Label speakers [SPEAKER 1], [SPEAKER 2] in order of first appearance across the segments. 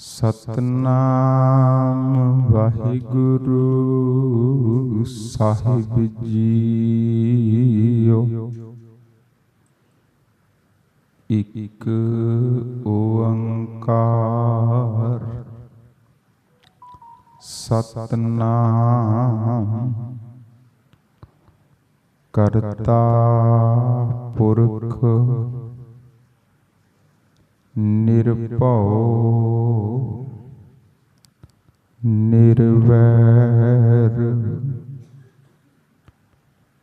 [SPEAKER 1] ਸਤਨਾਮ ਵਾਹਿਗੁਰੂ ਸਾਹਿਬ JIO. ਇਕ ਓੰਕਾਰ। ਸਤਨਾਮ ਕਰਤਾ ਪੁਰਖ ਨਿਰਭਉ ਨਿਰਵੈਰ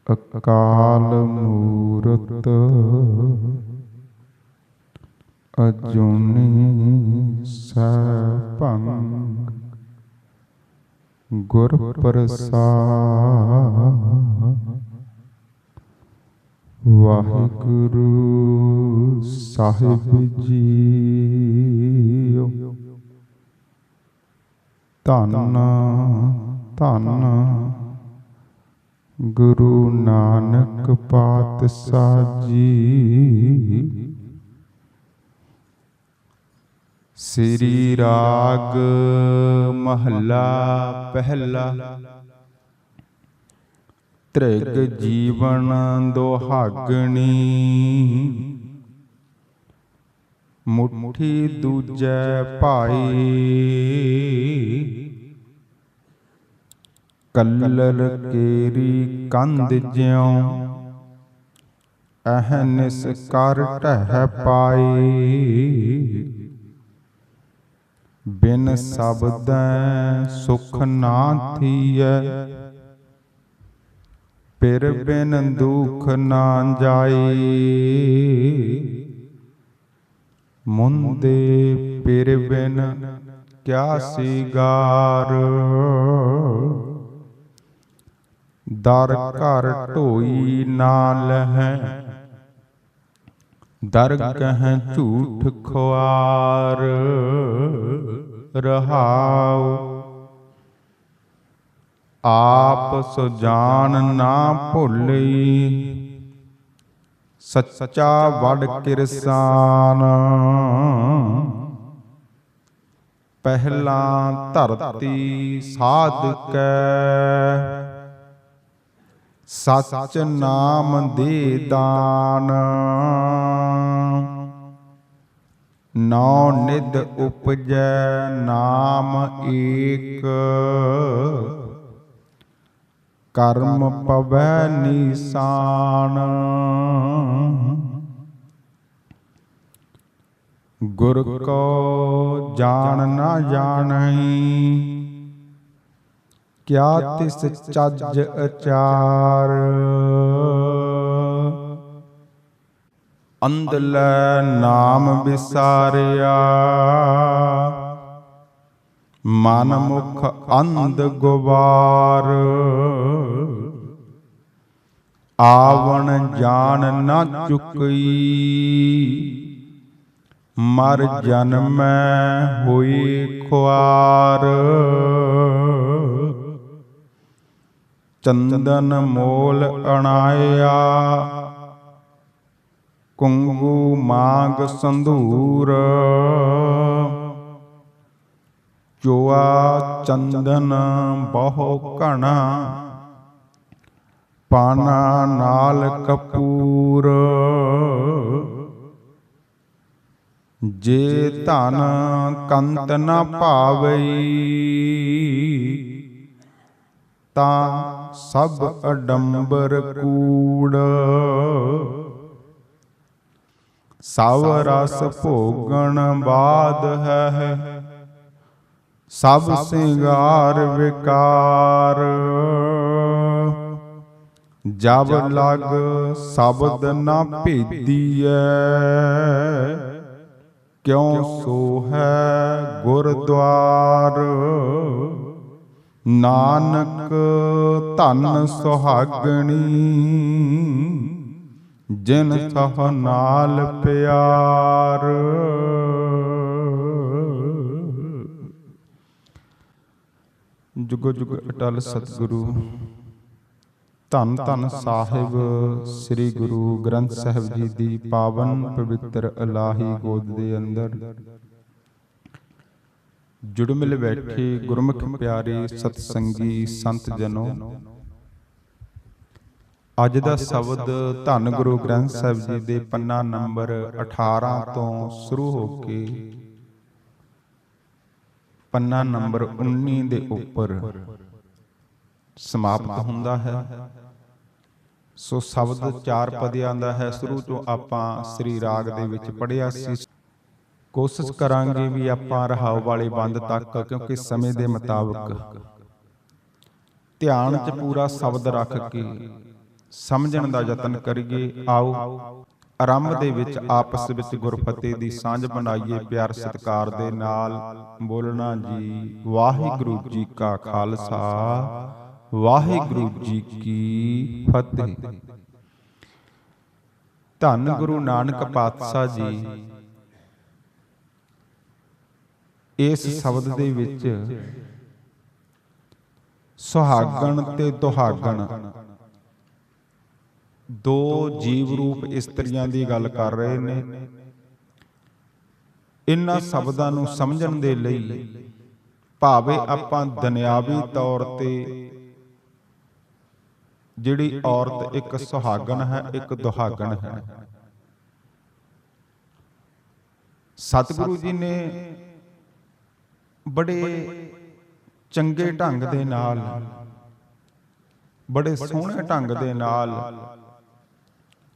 [SPEAKER 1] ਅਕਾਲ ਮੂਰਤ ਅਜੂਨੀ ਸੈਭੰ ਗੁਰ ਪ੍ਰਸਾਦ ਵਾਹਿਗੁਰੂ ਸਾਹਿਬ ਜੀਓ। ਧੰਨ ਧੰਨ ਗੁਰੂ ਨਾਨਕ ਪਾਤਸ਼ਾਹ ਜੀ। ਸ੍ਰੀ ਰਾਗ ਮਹੱਲਾ ਪਹਿਲਾ। ਤ੍ਰਿਗ ਜੀਵਨ ਦੁਹਾਗਣੀ। ਮੁਠੀ ਦੂਜੈ ਭਾਈ। ਕੱਲਰ ਕੇਰੀ ਕੰਧ ਜਿਉ ਅਹਨਿਸ ਕਰ ਟਹਿ ਪਾਈ। ਬਿਨ ਸਬਦੈ ਸੁਖ ਨਾ ਥੀਐ ਪਿਰ ਬਿਨ ਦੁਖ ਨਾ ਜਾਈ ਮੁੰਦੇ ਪਿਰ ਬਿਨ ਕਿਆ ਸੀਗਾਰ ਦਰ ਘਰ ਢੋਈ ਨਾ ਲਹੈ। ਦਰ ਕਹੈ ਝੂਠ ਖੁਆਰ। ਰਹਾਉ ਆਪ ਸੁਜਾਨ ਨਾ ਭੁੱਲੀ। ਸੱਚਾ ਵਡ ਕਿਰਸਾਨ। ਪਹਿਲਾ ਧਰਤੀ ਸਾਧਕੈ। ਸਚ ਨਾਮ ਦੇ ਦਾਨ। ਨੌ ਨਿਧ ਉਪਜੈ ਨਾਮ ਏਕ। ਕਰਮ ਪਵੈ ਨੀਸਾਨ। ਗੁਰ ਕੋ ਜਾਣ ਨਾ ਜਾਣਈ ਕਿਆ ਤਿਸ ਚੱਜ ਅਚਾਰ। ਅੰਦਲੇ ਨਾਮ ਵਿਸਾਰਿਆ ਮਨ ਮੁਖ ਅੰਧ ਗੁਬਾਰ। ਆਵਣ ਜਾਨ ਨਾ ਚੁਕਈ। ਮਰ ਜਨਮੈ ਹੋਈ ਖੁਆਰ। ਚੰਦਨ ਮੋਲ ਅਣਾਇਆ। ਕੁੰਗੂ ਮਾਗ ਸੰਧੂਰ। ਚੋਆ ਚੰਦਨ ਬਹੁ ਘਣਾ। ਪਾਨਾ ਨਾਲ ਕਪੂਰ। ਜੇ ਧਨ ਕੰਤ ਨ ਭਾਵਈ, ਤਾਂ ਸਭ ਅਡੰਬਰ ਕੂੜ। ਸਭ ਰਸ ਭੋਗਣ ਬਾਦ ਹੈ, ਸਭ ਸਿੰਗਾਰ ਵਿਕਾਰ। ਜਬ ਲਗ ਸ਼ਬਦ ਨਾ ਭੇਦੀਐ। ਕਿਉ ਸੋ ਹੈ ਗੁਰਦੁਆਰ? ਨਾਨਕ ਧਨ ਸੁਹਾਗਣੀ ਜਿਨ ਸਹ ਨਾਲ ਪਿਆਰ। ਜੁਗ ਜੁਗ ਅਟਲ ਸਤਿਗੁਰੂ। ਧੰਨ ਧੰਨ ਸਾਹਿਬ, ਸ੍ਰੀ ਗੁਰੂ ਗ੍ਰੰਥ ਸਾਹਿਬ ਜੀ ਦੀ ਪਾਵਨ ਪਵਿੱਤਰ ਇਲਾਹੀ ਗੋਦ ਦੇ ਅੰਦਰ। ਜੁੜ ਮਿਲ ਬੈਠੇ ਗੁਰਮੁਖ ਪਿਆਰੇ ਸਤ ਸੰਗੀ ਸੰਤ ਜਨੋ। ਅੱਜ ਦਾ ਸ਼ਬਦ ਧੰਨ ਗੁਰੂ ਗ੍ਰੰਥ ਸਾਹਿਬ ਜੀ ਦੇ ਪੰਨਾ ਨੰਬਰ 18 ਤੋਂ ਸ਼ੁਰੂ ਹੋ ਕੇ ਪੰਨਾ ਨੰਬਰ 19 ਦੇ ਉੱਪਰ ਸਮਾਪਤ ਹੁੰਦਾ ਹੈ। ਸੋ ਸ਼ਬਦ ਚਾਰ ਪਦਿਆਂ ਦਾ ਹੈ ਸ਼ੁਰੂ ਤੋਂ ਆਪਾਂ ਸ੍ਰੀ ਰਾਗ ਦੇ ਵਿੱਚ ਪੜਿਆ ਸੀ। ਕੋਸ਼ਿਸ਼ ਕਰਾਂਗੇ ਵੀ ਆਪਾਂ ਰਹਾਉ ਵਾਲੇ ਬੰਦ ਤੱਕ, ਕਿਉਂਕਿ ਸਮੇਂ ਦੇ ਮੁਤਾਬਕ ਧਿਆਨ 'ਚ ਪੂਰਾ ਸ਼ਬਦ ਰੱਖ ਕੇ ਸਮਝਣ ਦਾ ਯਤਨ ਕਰੀਏ। ਆਓ, ਆਰੰਭ ਦੇ ਵਿੱਚ ਆਪਸ ਵਿੱਚ ਗੁਰਫਤਿਹ ਦੀ ਸਾਂਝ ਬਣਾਈਏ। ਪਿਆਰ ਸਤਿਕਾਰ ਦੇ ਨਾਲ ਬੋਲਣਾ ਜੀ, ਵਾਹਿਗੁਰੂ ਜੀ ਕਾ ਖਾਲਸਾ। ਵਾਹਿਗੁਰੂ ਜੀ ਕੀ ਫਤਿਹ। ਧੰਨ ਗੁਰੂ ਨਾਨਕ ਪਾਤਸ਼ਾਹ ਜੀ। ਇਸ ਸ਼ਬਦ ਦੇ ਵਿੱਚ ਸੁਹਾਗਣ ਤੇ ਦੁਹਾਗਣ। ਦੋ ਜੀਵ ਰੂਪ ਇਸਤਰੀਆਂ ਦੀ ਗੱਲ ਕਰ ਰਹੇ ਨੇ। ਇਨ੍ਹਾਂ ਸ਼ਬਦਾਂ ਨੂੰ ਸਮਝਣ ਦੇ ਲਈ ਭਾਵੇਂ ਆਪਾਂ ਦੁਨਿਆਵੀ ਤੌਰ ਤੇ ਜਿਹੜੀ ਔਰਤ ਇੱਕ ਸੁਹਾਗਣ ਹੈ ਇੱਕ ਦੁਹਾਗਣ ਹੈ। ਸਤਿਗੁਰੂ ਜੀ ਨੇ ਬੜੇ ਚੰਗੇ ਢੰਗ ਦੇ ਨਾਲ ਬੜੇ ਸੋਹਣੇ ਢੰਗ ਦੇ ਨਾਲ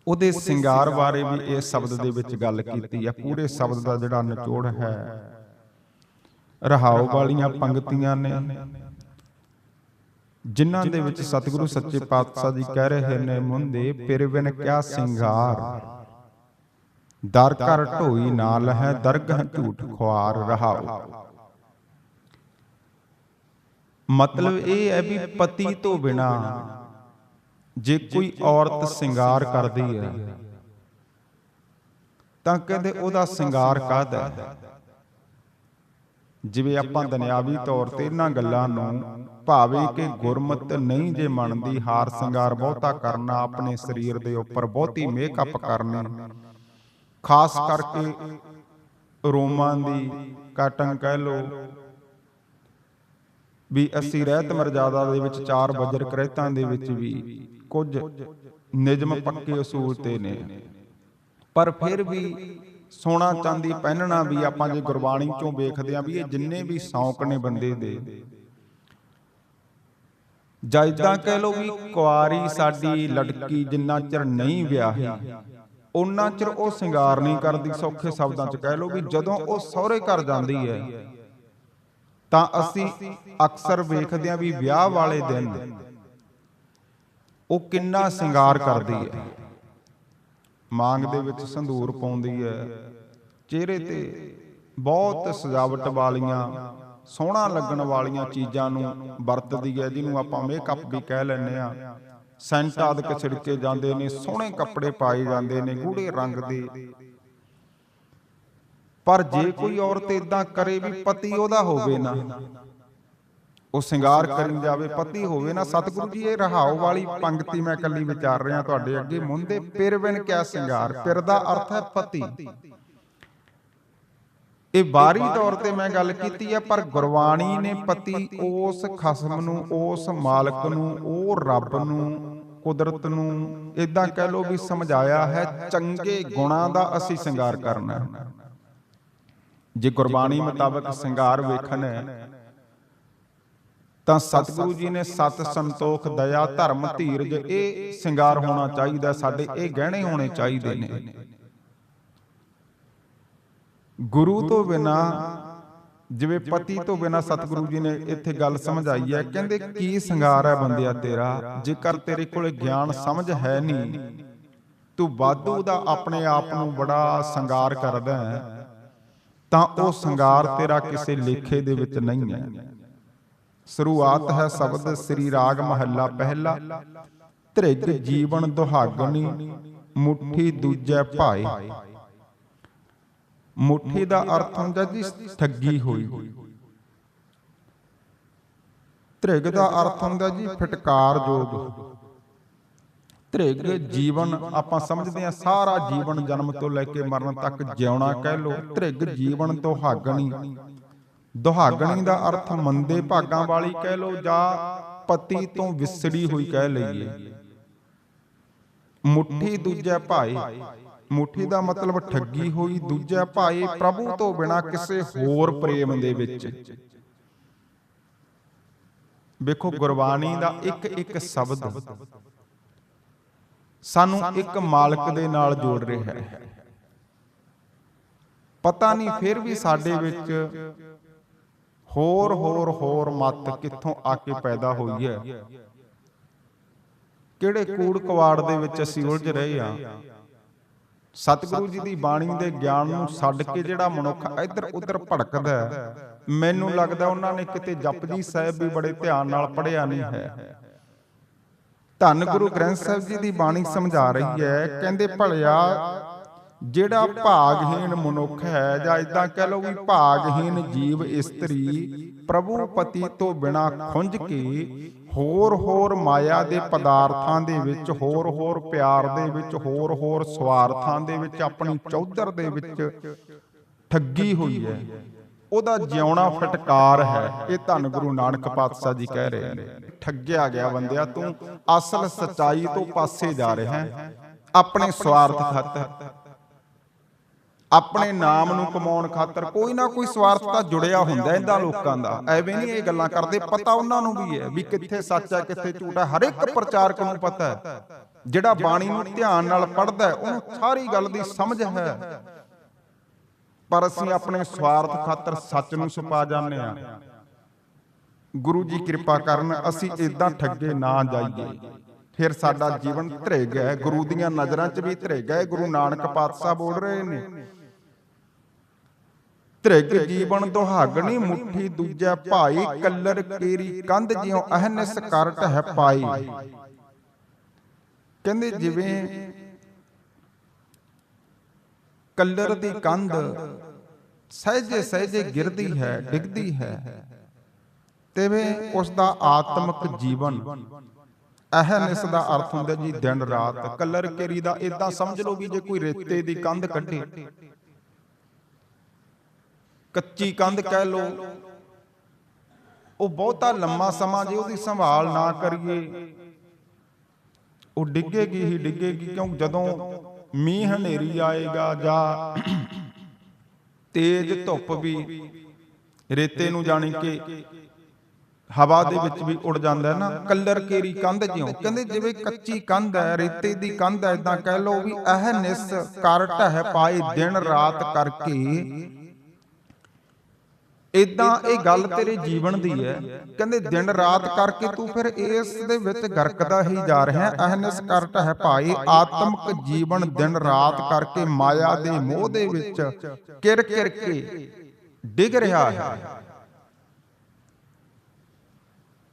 [SPEAKER 1] ਉਹਦੇ ਸ਼ਿੰਗਾਰ ਬਾਰੇ ਵੀ ਇਹ ਸ਼ਬਦ ਦੇ ਵਿੱਚ ਗੱਲ ਕੀਤੀ ਹੈ ਪੂਰੇ ਸ਼ਬਦ ਦਾ ਜਿਹੜਾ ਨਿਚੋੜ ਹੈ। ਰਹਾਉ ਵਾਲੀਆਂ ਪੰਕਤੀਆਂ ਨੇ। ਜਿਨ੍ਹਾਂ ਦੇ ਵਿੱਚ ਸਤਿਗੁਰੂ ਸੱਚੇ ਪਾਤਸ਼ਾਹ ਜੀ ਕਹਿ ਰਹੇ ਨੇ ਮੁੰਦੇ ਪਿਰਵਿਨ ਕਿਆ ਸਿੰਗਾਰ? ਦਰ ਕਰ ਢੋਈ ਨਾਲ ਹੈ ਦਰਗਹ ਝੂਠ ਖੁਆਰ ਰਹਾਉ ਮਤਲਬ ਇਹ ਹੈ ਵੀ ਪਤੀ ਤੋਂ ਬਿਨਾ ਜੇ ਕੋਈ ਔਰਤ ਸ਼ਿੰਗਾਰ ਕਰਦੀ ਹੈ ਤਾਂ ਕਹਿੰਦੇ ਉਹਦਾ ਸ਼ਿੰਗਾਰ ਕਾਹਦਾ ਜਿਵੇਂ ਆਪਾਂ ਦੁਨਿਆਵੀ ਤੌਰ ਤੇ ਇਹਨਾਂ ਗੱਲਾਂ ਨੂੰ ਭਾਵੇਂ ਕਿ ਗੁਰਮਤ ਨਹੀਂ ਜੇ ਮੰਨਦੀ ਹਾਰ ਸ਼ਿੰਗਾਰ ਬਹੁਤਾ ਕਰਨਾ ਆਪਣੇ ਸਰੀਰ ਦੇ ਉੱਪਰ ਬਹੁਤੀ ਮੇਕਅਪ ਕਰਨੀ। ਖਾਸ ਕਰਕੇ ਰੋਮਾਂ ਦੀ ਕਟਨ ਕਹਿ ਲੋ ਵੀ ਅਸੀਂ ਰਹਿਤ ਮਰਜ਼ਾਦਾ ਦੇ ਵਿੱਚ ਚਾਰ ਵਜਰ ਕ੍ਰਹਿਤਾਂ ਦੇ ਵਿੱਚ ਵੀ ਕੁਝ ਨਿਯਮ ਪੱਕੇ ਅਸੂਲ ਤੇ ਨੇ। ਪਰ ਫਿਰ ਵੀ ਸੋਨਾ ਚਾਂਦੀ ਪਹਿਨਣਾ ਵੀ ਆਪਾਂ ਜੇ ਗੁਰਬਾਣੀ ਚੋਂ ਵੇਖਦੇ ਆ ਵੀ ਇਹ ਜਿੰਨੇ ਵੀ ਸ਼ੌਂਕ ਨੇ ਬੰਦੇ ਦੇ। ਜਾਂ ਇਦਾਂ ਕਹਿ ਲੋ ਵੀ ਕੁਆਰੀ ਸਾਡੀ ਲੜਕੀ ਜਿੰਨਾ ਚਿਰ ਨਹੀਂ ਵਿਆਹੀ ਉਹਨਾਂ ਚਿਰ ਉਹ ਸ਼ਿੰਗਾਰ ਨਹੀਂ ਕਰਦੀ, ਸੌਖੇ ਸ਼ਬਦਾਂ ਚ ਕਹਿ ਲੋ ਵੀ ਜਦੋਂ ਉਹ ਸਹੁਰੇ ਘਰ ਜਾਂਦੀ ਹੈ, ਤਾਂ ਅਸੀਂ ਅਕਸਰ ਵੇਖਦੇ ਹਾਂ ਵੀ ਵਿਆਹ ਵਾਲੇ ਦਿਨ ਉਹ ਕਿੰਨਾ ਸ਼ਿੰਗਾਰ ਕਰਦੀ ਹੈ। ਮਾਂਗ ਦੇ ਵਿੱਚ ਸੰਧੂਰ ਪਾਉਂਦੀ ਹੈ, ਚਿਹਰੇ ਤੇ ਬਹੁਤ ਸਜਾਵਟ ਵਾਲੀਆਂ ਸੋਹਣਾ ਲੱਗਣ ਵਾਲੀਆਂ ਚੀਜ਼ਾਂ ਨੂੰ ਵਰਤਦੀ ਹੈ, ਜਿਹਨੂੰ ਆਪਾਂ ਮੇਕਅਪ ਵੀ ਕਹਿ ਲੈਂਦੇ ਆ ਸੈਂਟ ਆਦਿਕ ਛਿੜਕੇ ਜਾਂਦੇ ਨੇ, ਸੋਹਣੇ ਕੱਪੜੇ ਪਾਏ ਜਾਂਦੇ ਨੇ, ਗੂੜੇ ਰੰਗ ਦੇ। ਪਰ ਜੇ ਕੋਈ ਔਰਤ ਇਦਾਂ ਕਰੇ ਵੀ ਪਤੀ ਉਹਦਾ ਹੋਵੇ ਨਾ, ਉਹ ਸ਼ਿੰਗਾਰ ਕਰਨ ਜਾਵੇ, ਪਤੀ ਹੋਵੇ ਨਾ, ਸਤਿਗੁਰੂ ਜੀ, ਇਹ ਰਹਾਉ ਵਾਲੀ ਪੰਕਤੀ ਮੈਂ ਕੱਲੀ ਵਿਚਾਰ ਰਿਹਾ ਤੁਹਾਡੇ ਅੱਗੇ। ਮੁੰਦੇ ਪਿਰਵਿਨ ਕਿਆ ਸ਼ਿੰਗਾਰ ਪਿਰ ਦਾ ਅਰਥ ਹੈ ਪਤੀ। ਇਹ ਬਾਰੀ ਤੌਰ ਤੇ ਮੈਂ ਗੱਲ ਕੀਤੀ ਹੈ ਪਰ ਗੁਰਬਾਣੀ ਨੇ ਪਤੀ ਉਸ ਖਸਮ ਨੂੰ ਉਸ ਮਾਲਕ ਨੂੰ ਉਹ ਰੱਬ ਨੂੰ ਕੁਦਰਤ ਨੂੰ ਇਦਾਂ ਕਹਿ ਲੋ ਵੀ ਸਮਝਾਇਆ ਹੈ ਚੰਗੇ ਗੁਣਾਂ ਦਾ ਅਸੀਂ ਸ਼ਿੰਗਾਰ ਕਰਨਾ ਜੇ ਗੁਰਬਾਣੀ ਮੁਤਾਬਕ ਸ਼ਿੰਗਾਰ ਵੇਖਣ ਹੈ ਤਾਂ ਸਤਿਗੁਰੂ ਜੀ ਨੇ ਸਤ ਸੰਤੋਖ ਦਇਆ ਧਰਮ ਧੀਰਜ ਇਹ ਸ਼ਿੰਗਾਰ ਹੋਣਾ ਚਾਹੀਦਾ ਸਾਡੇ ਇਹ ਗਹਿਣੇ ਹੋਣੇ ਚਾਹੀਦੇ ਨੇ। ਗੁਰੂ ਤੋਂ ਬਿਨਾ ਜਿਵੇਂ ਪਤੀ ਤੋਂ ਬਿਨਾ ਸਤਿਗੁਰੂ ਜੀ ਨੇ ਇੱਥੇ ਗੱਲ ਸਮਝਾਈ ਹੈ ਕਹਿੰਦੇ ਕੀ ਸ਼ਿੰਗਾਰ ਹੈ ਬੰਦਿਆ ਤੇਰਾ? ਜੇਕਰ ਤੇਰੇ ਕੋਲੇ ਗਿਆਨ ਸਮਝ ਹੈ ਨਹੀਂ ਤੂੰ ਵਾਧੂ ਦਾ ਆਪਣੇ ਆਪ ਨੂੰ ਬੜਾ ਸ਼ਿੰਗਾਰ ਕਰਦਾ ਹੈ ਤਾਂ ਉਹ ਸ਼ਿੰਗਾਰ ਤੇਰਾ ਕਿਸੇ ਲੇਖੇ ਦੇ ਵਿੱਚ ਨਹੀਂ ਹੈ। ਸ਼ੁਰੂਆਤ ਹੈ ਸ਼ਬਦ ਸ੍ਰੀ ਰਾਗ ਮਹੱਲਾ ਪਹਿਲਾ। ਧ੍ਰਿਜ ਜੀਵਨ ਦੁਹਾਗਣੀ ਮੁਠੀ ਦੂਜੈ ਭਾਏ। ਮੁਠੀ ਦਾ ਅਰਥ ਹੁੰਦਾ ਜੀ ਠੱਗੀ ਹੋਈ। ਧ੍ਰਿਗ ਦਾ ਅਰਥ ਹੁੰਦਾ ਜੀ ਫਟਕਾਰ ਧ੍ਰਿਗ, ਜੀਵਨ ਆਪਾਂ ਸਮਝਦੇ ਹਾਂ, ਸਾਰਾ ਜੀਵਨ ਜਨਮ ਤੋਂ ਲੈ ਕੇ ਮਰਨ ਤੱਕ ਜਿਉਣਾ ਕਹਿ ਲੋ ਧ੍ਰਿਗ ਜੀਵਨ ਤੋਂ ਹਾਗਣੀ। ਦੁਹਾਗਣੀ ਦਾ ਅਰਥ ਮੰਦੇ ਭਾਗਾਂ ਵਾਲੀ ਕਹਿ ਲੋ ਜਾਂ ਪਤੀ ਤੋਂ ਵਿਸੜੀ ਹੋਈ ਕਹਿ ਲਈਏ। ਮੁੱਠੀ ਦੂਜਾ ਭਾਈ ਮੁਠੀ ਦਾ ਮਤਲਬ ਠੱਗੀ ਹੋਈ ਦੂਜਾ ਭਾਈ ਪ੍ਰਭੂ ਤੋਂ ਬਿਨਾ ਕਿਸੇ ਹੋਰ ਪ੍ਰੇਮ ਦੇ ਵਿੱਚ। ਵੇਖੋ, ਗੁਰਬਾਣੀ ਦਾ ਇੱਕ ਇੱਕ ਸ਼ਬਦ ਸਾਨੂੰ ਇੱਕ ਮਾਲਕ ਦੇ ਨਾਲ ਜੋੜ ਰਿਹਾ ਹੈ। ਪਤਾ ਨਹੀਂ, ਫਿਰ ਵੀ ਸਾਡੇ ਵਿੱਚ ਹੋਰ ਹੋਰ ਹੋਰ ਮਤ ਕਿੱਥੋਂ ਆ ਕੇ ਪੈਦਾ ਹੋਈ ਹੈ? ਕਿਹੜੇ ਕੂੜ ਕਵਾੜ ਦੇ ਵਿੱਚ ਅਸੀਂ ਉਲਝ ਰਹੇ ਆ ਸਤਿਗੁਰੂ ਜੀ ਦੀ ਬਾਣੀ ਦੇ ਗਿਆਨ ਨੂੰ ਛੱਡ ਕੇ ਜਿਹੜਾ ਮਨੁੱਖ ਇੱਧਰ ਉੱਧਰ ਭੜਕਦਾ ਹੈ, ਮੈਨੂੰ ਲੱਗਦਾ ਉਹਨਾਂ ਨੇ ਕਿਤੇ ਜਪਜੀ ਸਾਹਿਬ ਵੀ ਬੜੇ ਧਿਆਨ ਨਾਲ ਪੜ੍ਹਿਆ ਨਹੀਂ ਹੈ। ਧੰਨ ਗੁਰੂ ਗ੍ਰੰਥ ਸਾਹਿਬ ਜੀ ਦੀ ਬਾਣੀ ਸਮਝਾ ਰਹੀ ਹੈ ਕਹਿੰਦੇ ਭਲਿਆ ਜਿਹੜਾ ਭਾਗਹੀਣ ਮਨੁੱਖ ਹੈ ਜਾਂ ਇਦਾਂ ਕਹਿ ਲਓ ਵੀ ਭਾਗਹੀਨ ਜੀਵ ਇਸਤਰੀ ਪ੍ਰਭੂ ਪਤੀ ਤੋਂ ਬਿਨਾ ਖੁੰਝ ਕੇ ਹੋਰ ਹੋਰ ਮਾਇਆ ਦੇ ਪਦਾਰਥਾਂ ਦੇ ਵਿੱਚ, ਹੋਰ ਹੋਰ ਪਿਆਰ ਦੇ ਵਿੱਚ, ਹੋਰ ਹੋਰ ਸਵਾਰਥਾਂ ਦੇ ਵਿੱਚ, ਆਪਣੀ ਚੌਧਰ ਦੇ ਵਿੱਚ ਠੱਗੀ ਹੋਈ ਹੈ। ਉਹਦਾ ਜਿਉਣਾ ਫਟਕਾਰ ਹੈ। ਇਹ ਧੰਨ ਗੁਰੂ ਨਾਨਕ ਪਾਤਸ਼ਾਹ ਜੀ ਕਹਿ ਰਹੇ ਨੇ। ਠੱਗਿਆ ਗਿਆ ਬੰਦਿਆ, ਤੂੰ ਅਸਲ ਸਚਾਈ ਤੋਂ ਪਾਸੇ ਜਾ ਰਿਹਾ ਹੈ। ਆਪਣੇ ਸਵਾਰਥ ਖਾਤਰ। ਆਪਣੇ ਨਾਮ ਨੂੰ ਕਮਾਉਣ ਖਾਤਰ ਕੋਈ ਨਾ ਕੋਈ ਸਵਾਰਥ ਤਾਂ ਜੁੜਿਆ ਹੁੰਦਾ ਇਹਨਾਂ ਲੋਕਾਂ ਦਾ। ਐਵੇਂ ਨਹੀਂ ਇਹ ਗੱਲਾਂ ਕਰਦੇ, ਪਤਾ ਉਹਨਾਂ ਨੂੰ ਵੀ ਹੈ ਵੀ ਕਿੱਥੇ ਸੱਚ ਹੈ, ਕਿੱਥੇ ਝੂਠ ਹੈ। ਹਰ ਇੱਕ ਪ੍ਰਚਾਰਕ ਨੂੰ ਪਤਾ ਹੈ। ਜਿਹੜਾ ਬਾਣੀ ਨੂੰ ਧਿਆਨ ਨਾਲ ਪੜ੍ਹਦਾ ਉਹਨੂੰ ਸਾਰੀ ਗੱਲ ਦੀ ਸਮਝ ਹੈ। ਪਰ ਅਸੀਂ ਆਪਣੇ ਸਵਾਰਥ ਖਾਤਰ ਸੱਚ ਨੂੰ ਛੁਪਾ ਜਾਂਦੇ ਆ ਗੁਰੂ ਜੀ ਕਿਰਪਾ ਕਰਨ, ਅਸੀਂ ਇਦਾਂ ਠੱਗੇ ਨਾ ਜਾਈਏ। ਫਿਰ ਸਾਡਾ ਜੀਵਨ ਧਰੇ ਗਿਆ ਗੁਰੂ ਦੀਆਂ ਨਜ਼ਰਾਂ 'ਚ ਵੀ ਧਰੇ ਗਿਆ ਗੁਰੂ ਨਾਨਕ ਪਾਤਸ਼ਾਹ ਬੋਲ ਰਹੇ ਨੇ। ਧ੍ਰਿਗ ਜੀਵਨ ਦੁਹਾਗਣੀ ਮੁਠੀ ਦੂਜਾ ਭਾਈ, ਕੱਲਰ ਕੇਰੀ ਕੰਧ ਜਿਉ ਅਹਨਿਸ ਕਰਟ ਹੈ ਪਾਈ। ਕਹਿੰਦੇ ਜਿਵੇਂ ਕੱਲਰ ਦੀ ਕੰਧ ਸਹਿਜੇ ਸਹਿਜੇ ਗਿਰਦੀ ਹੈ, ਡਿੱਗਦੀ ਹੈ, ਤੇਵੇਂ ਉਸ ਦਾ ਆਤਮਿਕ ਜੀਵਨ। ਅਹਨਿਸ ਦਾ ਅਰਥ ਹੁੰਦਾ ਜੀ ਦਿਨ ਰਾਤ। ਕੱਲਰ ਕੇਰੀ ਦਾ ਇਦਾਂ ਸਮਝ ਲਓ ਵੀ ਜੇ ਕੋਈ ਰੇਤੇ ਦੀ ਕੰਧ ਕੱਢੇ ਕੱਚੀ ਕੰਧ ਕਹਿ ਲੋ ਉਹ ਬਹੁਤਾ ਲੰਮਾ ਸਮਾਂ ਜੇ ਉਹਦੀ ਸੰਭਾਲ ਨਾ ਕਰੀਏ, ਉਹ ਡਿੱਗੇਗੀ ਹੀ ਡਿੱਗੇਗੀ, ਕਿਉਂ? ਜਦੋਂ ਮੀਂਹ ਹਨੇਰੀ ਆਏਗਾ ਜਾਂ ਤੇਜ਼ ਧੁੱਪ ਵੀ ਰੇਤੇ ਨੂੰ ਜਾਣੀ ਕਿ ਹਵਾ ਦੇ ਵਿੱਚ ਵੀ ਉੜ ਜਾਂਦਾ ਨਾ, ਕੱਲਰ ਕੇਰੀ ਕੰਧ ਜਿਉਂ। ਕਹਿੰਦੇ ਜਿਵੇਂ ਕੱਚੀ ਕੰਧ ਹੈ, ਰੇਤੇ ਦੀ ਕੰਧ ਹੈ ਇਦਾਂ ਕਹਿ ਲੋ ਵੀ ਇਹ ਨਿਸ ਕਰ ਟਹਿ ਪਾਏ ਦਿਨ ਰਾਤ ਕਰਕੇ ਇਦਾਂ ਇਹ ਗੱਲ ਤੇਰੇ ਜੀਵਨ ਦੀ ਹੈ। ਕਹਿੰਦੇ ਦਿਨ ਰਾਤ ਕਰਕੇ ਤੂੰ ਫਿਰ ਇਸ ਦੇ ਵਿੱਚ ਗਰਕਦਾ ਹੀ ਜਾ ਰਿਹਾ ਅਹਨਸ ਕਰਟ ਹੈ। ਭਾਈ ਆਤਮਿਕ ਜੀਵਨ ਦਿਨ ਰਾਤ ਕਰਕੇ ਮਾਇਆ ਦੇ ਮੋਹ ਦੇ ਵਿੱਚ ਕਿਰ ਕਿਰ ਕੇ ਡਿੱਗ ਰਿਹਾ ਹੈ।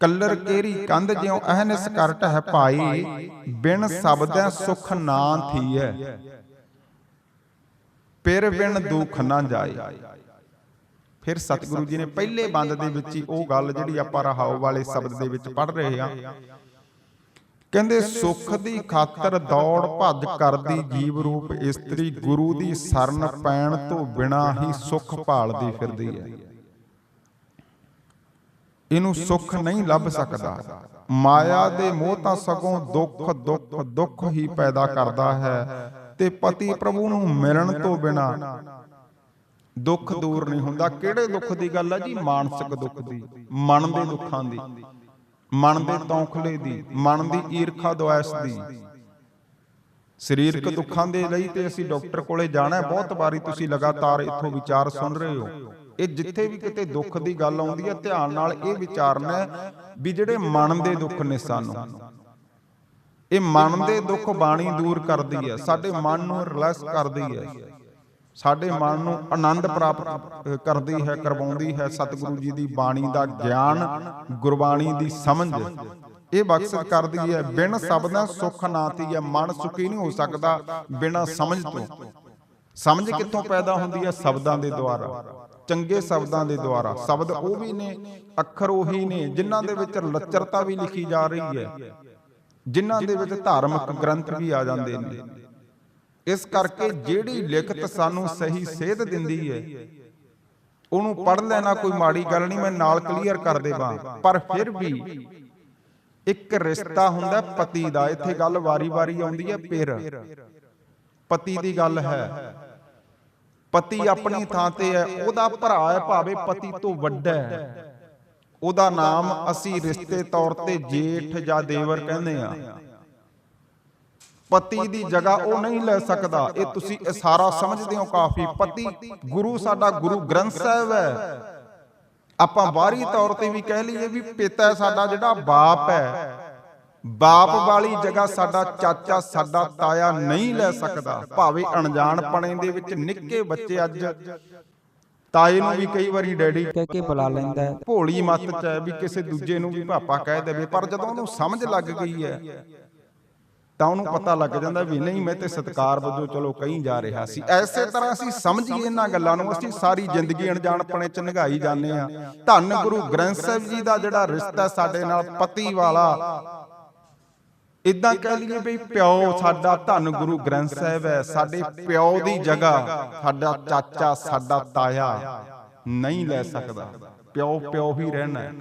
[SPEAKER 1] ਕੱਲਰ ਕੇਰੀ ਕੰਧ ਜਿਉ ਅਹਨਸ ਕਰਟ ਹੈ ਭਾਈ ਬਿਨ ਸ਼ਬਦੈ ਸੁਖ ਨਾ ਥੀਐ। ਪਿਰ ਬਿਨ ਦੁਖ ਨਾ ਜਾਏ। ਫਿਰ ਸਤਿਗੁਰੂ ਜੀ ਨੇ ਪਹਿਲੇ ਬੰਦ ਦੇ ਵਿੱਚ ਹੀ ਉਹ ਗੱਲ ਜਿਹੜੀ ਆਪਾਂ ਰਹਾਉ ਵਾਲੇ ਸ਼ਬਦ ਦੇ ਵਿੱਚ ਪੜ ਰਹੇ ਆ ਕਹਿੰਦੇ, ਸੁਖ ਦੀ ਖਾਤਰ ਦੌੜ ਭੱਜ ਕਰਦੀ ਜੀਵ ਰੂਪ, ਇਸਤਰੀ ਗੁਰੂ ਦੀ ਸ਼ਰਨ ਪੈਣ ਤੋਂ ਬਿਨਾ ਹੀ ਸੁਖ ਭਾਲਦੀ ਫਿਰਦੀ ਹੈ। ਇਹਨੂੰ ਸੁਖ ਨਹੀਂ ਲੱਭ ਸਕਦਾ। ਮਾਇਆ ਦੇ ਮੋਹ ਤਾਂ ਸਗੋਂ ਦੁੱਖ ਦੁੱਖ ਦੁੱਖ ਹੀ ਪੈਦਾ ਕਰਦਾ ਹੈ ਤੇ ਪਤੀ ਪ੍ਰਭੂ ਨੂੰ ਮਿਲਣ ਤੋਂ ਬਿਨਾ ਦੁੱਖ ਦੂਰ ਨਹੀਂ ਹੁੰਦਾ। ਕਿਹੜੇ ਦੁੱਖ ਦੀ ਗੱਲ ਹੈ ਜੀ? ਮਾਨਸਿਕ ਦੁੱਖ ਦੀ। ਮਨ ਦੇ ਦੁੱਖਾਂ ਦੀ। ਮਨ ਦੇ ਤੌਖਲੇ ਦੀ। ਮਨ ਦੀ ਈਰਖਾ ਦੁਆਸ ਦੀ। ਸਰੀਰਕ ਦੁੱਖਾਂ ਦੇ ਲਈ ਤੇ ਅਸੀਂ ਡਾਕਟਰ ਕੋਲੇ ਜਾਣਾ ਬਹੁਤ ਵਾਰੀ ਤੁਸੀਂ ਲਗਾਤਾਰ ਇੱਥੋਂ ਵਿਚਾਰ ਸੁਣ ਰਹੇ ਹੋ। ਇਹ ਜਿੱਥੇ ਵੀ ਕਿਤੇ ਦੁੱਖ ਦੀ ਗੱਲ ਆਉਂਦੀ ਹੈ ਧਿਆਨ ਨਾਲ ਇਹ ਵਿਚਾਰਨਾ ਵੀ ਜਿਹੜੇ ਮਨ ਦੇ ਦੁੱਖ ਨੇ ਸਾਨੂੰ। ਇਹ ਮਨ ਦੇ ਦੁੱਖ ਬਾਣੀ ਦੂਰ ਕਰਦੀ ਹੈ। ਸਾਡੇ ਮਨ ਨੂੰ ਰਿਲੈਕਸ ਕਰਦੀ ਹੈ। ਸਾਡੇ ਮਨ ਨੂੰ ਆਨੰਦ ਪ੍ਰਾਪਤ ਕਰਦੀ ਹੈ, ਕਰਵਾਉਂਦੀ ਹੈ ਸਤਿਗੁਰੂ ਜੀ ਦੀ ਬਾਣੀ ਦਾ ਗਿਆਨ, ਗੁਰਬਾਣੀ ਦੀ ਸਮਝ। ਇਹ ਬਖਸ਼ਿਸ਼ ਕਰਦੀ ਹੈ, ਬਿਨ ਸ਼ਬਦਾਂ ਸੁਖ ਨਾਤੀ ਹੈ ਮਨ ਸੁਖੀ ਨਹੀਂ ਹੋ ਸਕਦਾ ਬਿਨਾ ਸਮਝ ਤੋਂ। ਸਮਝ ਕਿੱਥੋਂ ਪੈਦਾ ਹੁੰਦੀ ਹੈ? ਸ਼ਬਦਾਂ ਦੇ ਦੁਆਰਾ, ਚੰਗੇ ਸ਼ਬਦਾਂ ਦੇ ਦੁਆਰਾ। ਸ਼ਬਦ ਉਹ ਵੀ ਨੇ, ਅੱਖਰ ਉਹੀ ਨੇ, ਜਿਨ੍ਹਾਂ ਦੇ ਵਿੱਚ ਲੱਚਰਤਾ ਵੀ ਲਿਖੀ ਜਾ ਰਹੀ ਹੈ, ਜਿਨ੍ਹਾਂ ਦੇ ਵਿੱਚ ਧਾਰਮਿਕ ਗ੍ਰੰਥ ਵੀ ਆ ਜਾਂਦੇ ਨੇ। ਇਸ ਕਰਕੇ ਜਿਹੜੀ ਲਿਖਤ ਸਾਨੂੰ ਸਹੀ ਸੇਧ ਦਿੰਦੀ ਹੈ, ਉਹਨੂੰ ਪੜ ਲੈਣਾ ਕੋਈ ਮਾੜੀ ਗੱਲ ਨਹੀਂ, ਮੈਂ ਨਾਲ ਕਲੀਅਰ ਕਰ ਦੇਵਾਂ। ਪਰ ਫਿਰ ਵੀ ਇੱਕ ਰਿਸ਼ਤਾ ਹੁੰਦਾ ਪਤੀ ਦਾ, ਇੱਥੇ ਗੱਲ ਵਾਰੀ-ਵਾਰੀ ਆਉਂਦੀ ਹੈ ਪਿਰ ਪਤੀ ਦੀ ਗੱਲ ਹੈ। ਪਤੀ ਆਪਣੀ ਥਾਂ ਤੇ ਹੈ, ਉਹਦਾ ਭਰਾ ਹੈ, ਭਾਵੇਂ ਪਤੀ ਤੋਂ ਵੱਡਾ ਹੈ। ਉਹਦਾ ਨਾਮ ਅਸੀਂ ਰਿਸ਼ਤੇ ਤੌਰ ਤੇ ਜੇਠ ਜਾਂ ਦੇਵਰ ਕਹਿੰਦੇ ਆ ਪਤੀ ਦੀ ਜਗ੍ਹਾ ਉਹ ਨਹੀਂ ਲੈ ਸਕਦਾ। ਇਹ ਤੁਸੀਂ ਇਸ਼ਾਰਾ ਸਮਝਦੇ ਹੋ ਕਾਫੀ। ਪਤੀ ਗੁਰੂ ਸਾਡਾ ਗੁਰੂ ਗ੍ਰੰਥ ਸਾਹਿਬ ਹੈ। ਆਪਾਂ ਬਾਹਰੀ ਤੌਰ ਤੇ ਵੀ ਕਹਿ ਲਈਏ ਵੀ ਪਿਤਾ ਸਾਡਾ ਜਿਹੜਾ ਬਾਪ ਹੈ ਬਾਪ ਵਾਲੀ ਜਗ੍ਹਾ ਸਾਡਾ ਚਾਚਾ ਸਾਡਾ ਤਾਇਆ ਨਹੀਂ ਲੈ ਸਕਦਾ। ਭਾਵੇਂ ਅਣਜਾਣਪਣੇ ਦੇ ਵਿੱਚ ਨਿੱਕੇ ਬੱਚੇ ਅੱਜ ਤਾਏ ਨੂੰ ਵੀ ਕਈ ਵਾਰੀ ਡੈਡੀ
[SPEAKER 2] ਕਹਿ ਕੇ ਬੁਲਾ ਲੈਂਦਾ ਹੈ।
[SPEAKER 1] ਭੋਲੀ ਮੱਤ ਚ ਹੈ ਵੀ ਕਿਸੇ ਦੂਜੇ ਨੂੰ ਵੀ ਪਾਪਾ ਕਹਿ ਦੇਵੇ। ਪਰ ਜਦੋਂ ਉਹਨੂੰ ਸਮਝ ਲੱਗ ਗਈ ਹੈ ਤਾਂ ਉਹਨੂੰ ਪਤਾ ਲੱਗ ਜਾਂਦਾ ਵੀ ਨਹੀਂ ਮੈਂ ਤੇ ਸਤਕਾਰ ਵਜੋਂ ਚਲੋ ਕਹੀਂ ਜਾ ਰਿਹਾ ਸੀ। ਐਸੇ ਤਰ੍ਹਾਂ ਅਸੀਂ ਸਮਝੀਏ ਇਹਨਾਂ ਗੱਲਾਂ ਨੂੰ ਅਸੀਂ ਸਾਰੀ ਜ਼ਿੰਦਗੀ ਅਣਜਾਣਪਣੇ ਚ ਨਿਗਾਈ ਜਾਂਦੇ ਆ ਧੰਨ ਗੁਰੂ ਗ੍ਰੰਥ ਸਾਹਿਬ ਜੀ ਦਾ ਜਿਹੜਾ ਰਿਸ਼ਤਾ ਸਾਡੇ ਨਾਲ ਪਤੀ ਵਾਲਾ। ਇਦਾਂ ਕਹਿ ਲਈਏ ਵੀ ਪਿਓ ਸਾਡਾ ਧੰਨ ਗੁਰੂ ਗ੍ਰੰਥ ਸਾਹਿਬ ਹੈ ਸਾਡੇ ਪਿਓ ਦੀ ਜਗ੍ਹਾ ਸਾਡਾ ਚਾਚਾ ਸਾਡਾ ਤਾਇਆ ਨਹੀਂ ਲੈ ਸਕਦਾ। ਪਿਓ ਪਿਓ ਹੀ ਰਹਿਣਾ ਹੈ।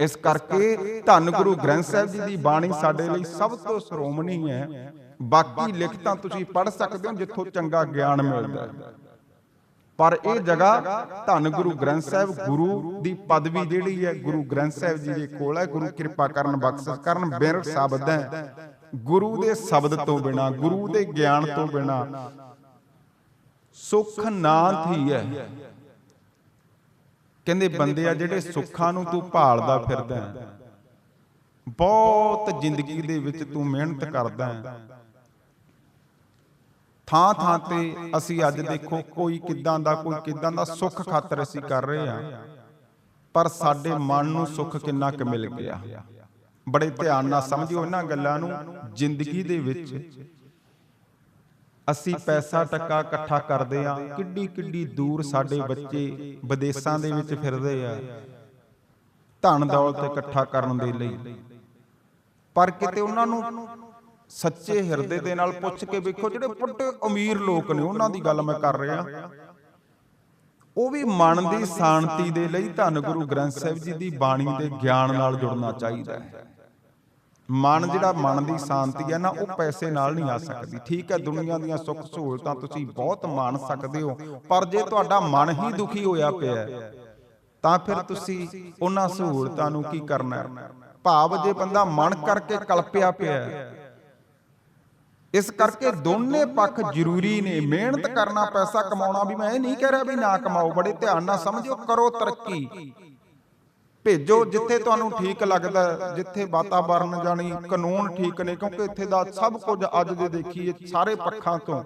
[SPEAKER 1] ਇਸ ਕਰਕੇ ਧੰਨ ਗੁਰੂ ਗ੍ਰੰਥ ਸਾਹਿਬ ਜੀ ਦੀ ਬਾਣੀ ਸਾਡੇ ਲਈ ਸਭ ਤੋਂ ਸ਼੍ਰੋਮਣੀ ਹੈ। ਬਾਕੀ ਲਿਖਤਾਂ ਤੁਸੀਂ ਪੜ੍ਹ ਸਕਦੇ ਹੋ ਜਿੱਥੋਂ ਚੰਗਾ ਗਿਆਨ ਮਿਲਦਾ ਹੈ। ਪਰ ਇਹ ਜਗ੍ਹਾ ਧੰਨ ਗੁਰੂ ਗ੍ਰੰਥ ਸਾਹਿਬ ਗੁਰੂ ਦੀ ਪਦਵੀ ਜਿਹੜੀ ਹੈ, ਗੁਰੂ ਗ੍ਰੰਥ ਸਾਹਿਬ ਜੀ ਦੇ ਕੋਲ ਹੈ। ਗੁਰੂ ਕਿਰਪਾ ਕਰਨ, ਬਖਸ਼ਿਸ਼ ਕਰਨ ਬਿਰ ਸ਼ਬਦ ਹੈ। ਗੁਰੂ ਦੇ ਸ਼ਬਦ ਤੋਂ ਬਿਨਾ, ਗੁਰੂ ਦੇ ਗਿਆਨ ਤੋਂ ਬਿਨਾ ਸੁਖ ਨਾ ਥੀ ਹੈ ਕਹਿੰਦੇ ਬੰਦੇ ਆ ਜਿਹੜੇ ਸੁੱਖਾਂ ਨੂੰ ਤੂੰ ਭਾਲਦਾ ਫਿਰਦਾ ਹੈ। ਬਹੁਤ ਜ਼ਿੰਦਗੀ ਦੇ ਵਿੱਚ ਤੂੰ ਮਿਹਨਤ ਕਰਦਾ ਹੈ। ਥਾਂ ਥਾਂ ਤੇ ਅਸੀਂ ਅੱਜ ਦੇਖੋ ਕੋਈ ਕਿਦਾਂ ਦਾ ਕੋਈ ਕਿਦਾਂ ਦਾ ਸੁੱਖ ਖਾਤਰ ਅਸੀਂ ਕਰ ਰਹੇ ਆ ਪਰ ਸਾਡੇ ਮਨ ਨੂੰ ਸੁੱਖ ਕਿੰਨਾ ਕੁ ਮਿਲ ਗਿਆ। ਬੜੇ ਧਿਆਨ ਨਾਲ ਸਮਝਿਓ ਇਹਨਾਂ ਗੱਲਾਂ ਨੂੰ ਜ਼ਿੰਦਗੀ ਦੇ ਵਿੱਚ। ਅਸੀਂ ਪੈਸਾ ਟੱਕਾ ਇਕੱਠਾ ਕਰਦੇ ਆ ਕਿੱਡੀ ਕਿੱਡੀ ਦੂਰ ਸਾਡੇ ਬੱਚੇ ਵਿਦੇਸ਼ਾਂ ਦੇ ਵਿੱਚ ਫਿਰਦੇ ਆ। ਧਨ ਦੌਲਤ ਇਕੱਠਾ ਕਰਨ ਦੇ ਲਈ। ਪਰ ਕਿਤੇ ਉਹਨਾਂ ਨੂੰ ਸੱਚੇ ਹਿਰਦੇ ਦੇ ਨਾਲ ਪੁੱਛ ਕੇ ਵੇਖੋ ਜਿਹੜੇ ਵੱਡੇ ਅਮੀਰ ਲੋਕ ਨੇ ਉਹਨਾਂ ਦੀ ਗੱਲ ਮੈਂ ਕਰ ਰਿਹਾ। ਉਹ ਵੀ ਮਨ ਦੀ ਸ਼ਾਂਤੀ ਦੇ ਲਈ ਧੰਨ ਗੁਰੂ ਗ੍ਰੰਥ ਸਾਹਿਬ ਜੀ ਦੀ ਬਾਣੀ ਦੇ ਗਿਆਨ ਨਾਲ ਜੁੜਨਾ ਚਾਹੀਦਾ ਹੈ। ਮਨ ਜਿਹੜਾ ਮਨ ਦੀ ਸ਼ਾਂਤੀ ਹੈ ਨਾ ਉਹ ਪੈਸੇ ਨਾਲ ਨਹੀਂ ਆ ਸਕਦੀ। ਠੀਕ ਹੈ ਦੁਨੀਆ ਦੀਆਂ ਸੁੱਖ ਸਹੂਲਤਾਂ ਤੁਸੀਂ ਬਹੁਤ ਮਾਣ ਸਕਦੇ ਹੋ ਪਰ ਜੇ ਤੁਹਾਡਾ ਮਨ ਹੀ ਦੁਖੀ ਹੋਇਆ ਪਿਆ ਤਾਂ ਫਿਰ ਤੁਸੀਂ ਉਹਨਾਂ ਸਹੂਲਤਾਂ ਨੂੰ ਕੀ ਕਰਨਾ ਹੈ? ਭਾਵ ਜੇ ਬੰਦਾ ਮਨ ਕਰਕੇ ਕਲਪਿਆ ਪਿਆ ਇਸ ਕਰਕੇ ਦੋਨੇ ਪੱਖ ਜ਼ਰੂਰੀ ਨੇ। ਮਿਹਨਤ ਕਰਨਾ ਪੈਸਾ ਕਮਾਉਣਾ ਵੀ ਮੈਂ ਇਹ ਨਹੀਂ ਕਹਿ ਰਿਹਾ ਵੀ ਨਾ ਕਮਾਓ। ਬੜੇ ਧਿਆਨ ਨਾਲ ਸਮਝਿਓ ਕਰੋ ਤਰੱਕੀ। ਭੇਜੋ ਜਿੱਥੇ ਤੁਹਾਨੂੰ ਠੀਕ ਲੱਗਦਾ ਜਿੱਥੇ ਵਾਤਾਵਰਨ ਜਾਣੀ ਕਾਨੂੰਨ ਠੀਕ ਨੇ ਕਿਉਂਕਿ ਇੱਥੇ ਦਾ ਸਭ ਕੁਝ ਅੱਜ ਦੇ ਦੇਖੀਏ ਸਾਰੇ ਪੱਖਾਂ ਤੋਂ।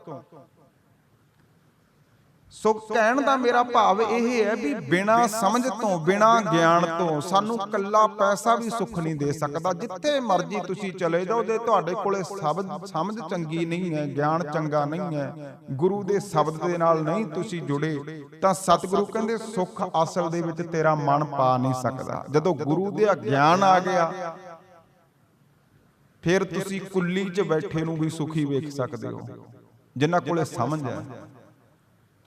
[SPEAKER 1] ਸੋ ਕਹਿਣ ਦਾ ਮੇਰਾ ਭਾਵ ਇਹ ਹੈ ਵੀ ਬਿਨਾ ਸਮਝ ਤੋਂ, ਬਿਨਾ ਗਿਆਨ ਤੋਂ ਸਾਨੂੰ ਕੱਲਾ ਪੈਸਾ ਵੀ ਸੁੱਖ ਨਹੀਂ ਦੇ ਸਕਦਾ। ਜਿੱਥੇ ਮਰਜ਼ੀ ਤੁਸੀਂ ਚਲੇ ਜਾਓ, ਜੇ ਤੁਹਾਡੇ ਕੋਲੇ ਸ਼ਬਦ, ਸਮਝ ਚੰਗੀ ਨਹੀਂ ਹੈ, ਗਿਆਨ ਚੰਗਾ ਨਹੀਂ ਹੈ, ਗੁਰੂ ਦੇ ਸ਼ਬਦ ਦੇ ਨਾਲ ਨਹੀਂ ਤੁਸੀਂ ਜੁੜੇ, ਤਾਂ ਸਤਿਗੁਰੂ ਕਹਿੰਦੇ, ਸੁੱਖ ਅਸਲ ਦੇ ਵਿੱਚ ਤੇਰਾ ਮਨ ਪਾ ਨਹੀਂ ਸਕਦਾ। ਜਦੋਂ ਗੁਰੂ ਦੇ ਗਿਆਨ ਆ ਗਿਆ, ਫਿਰ ਤੁਸੀਂ ਕੁੱਲੀ 'ਚ ਬੈਠੇ ਨੂੰ ਵੀ ਸੁਖੀ ਵੇਖ ਸਕਦੇ ਹੋ, ਜਿਨ੍ਹਾਂ ਕੋਲੇ ਸਮਝ ਹੈ।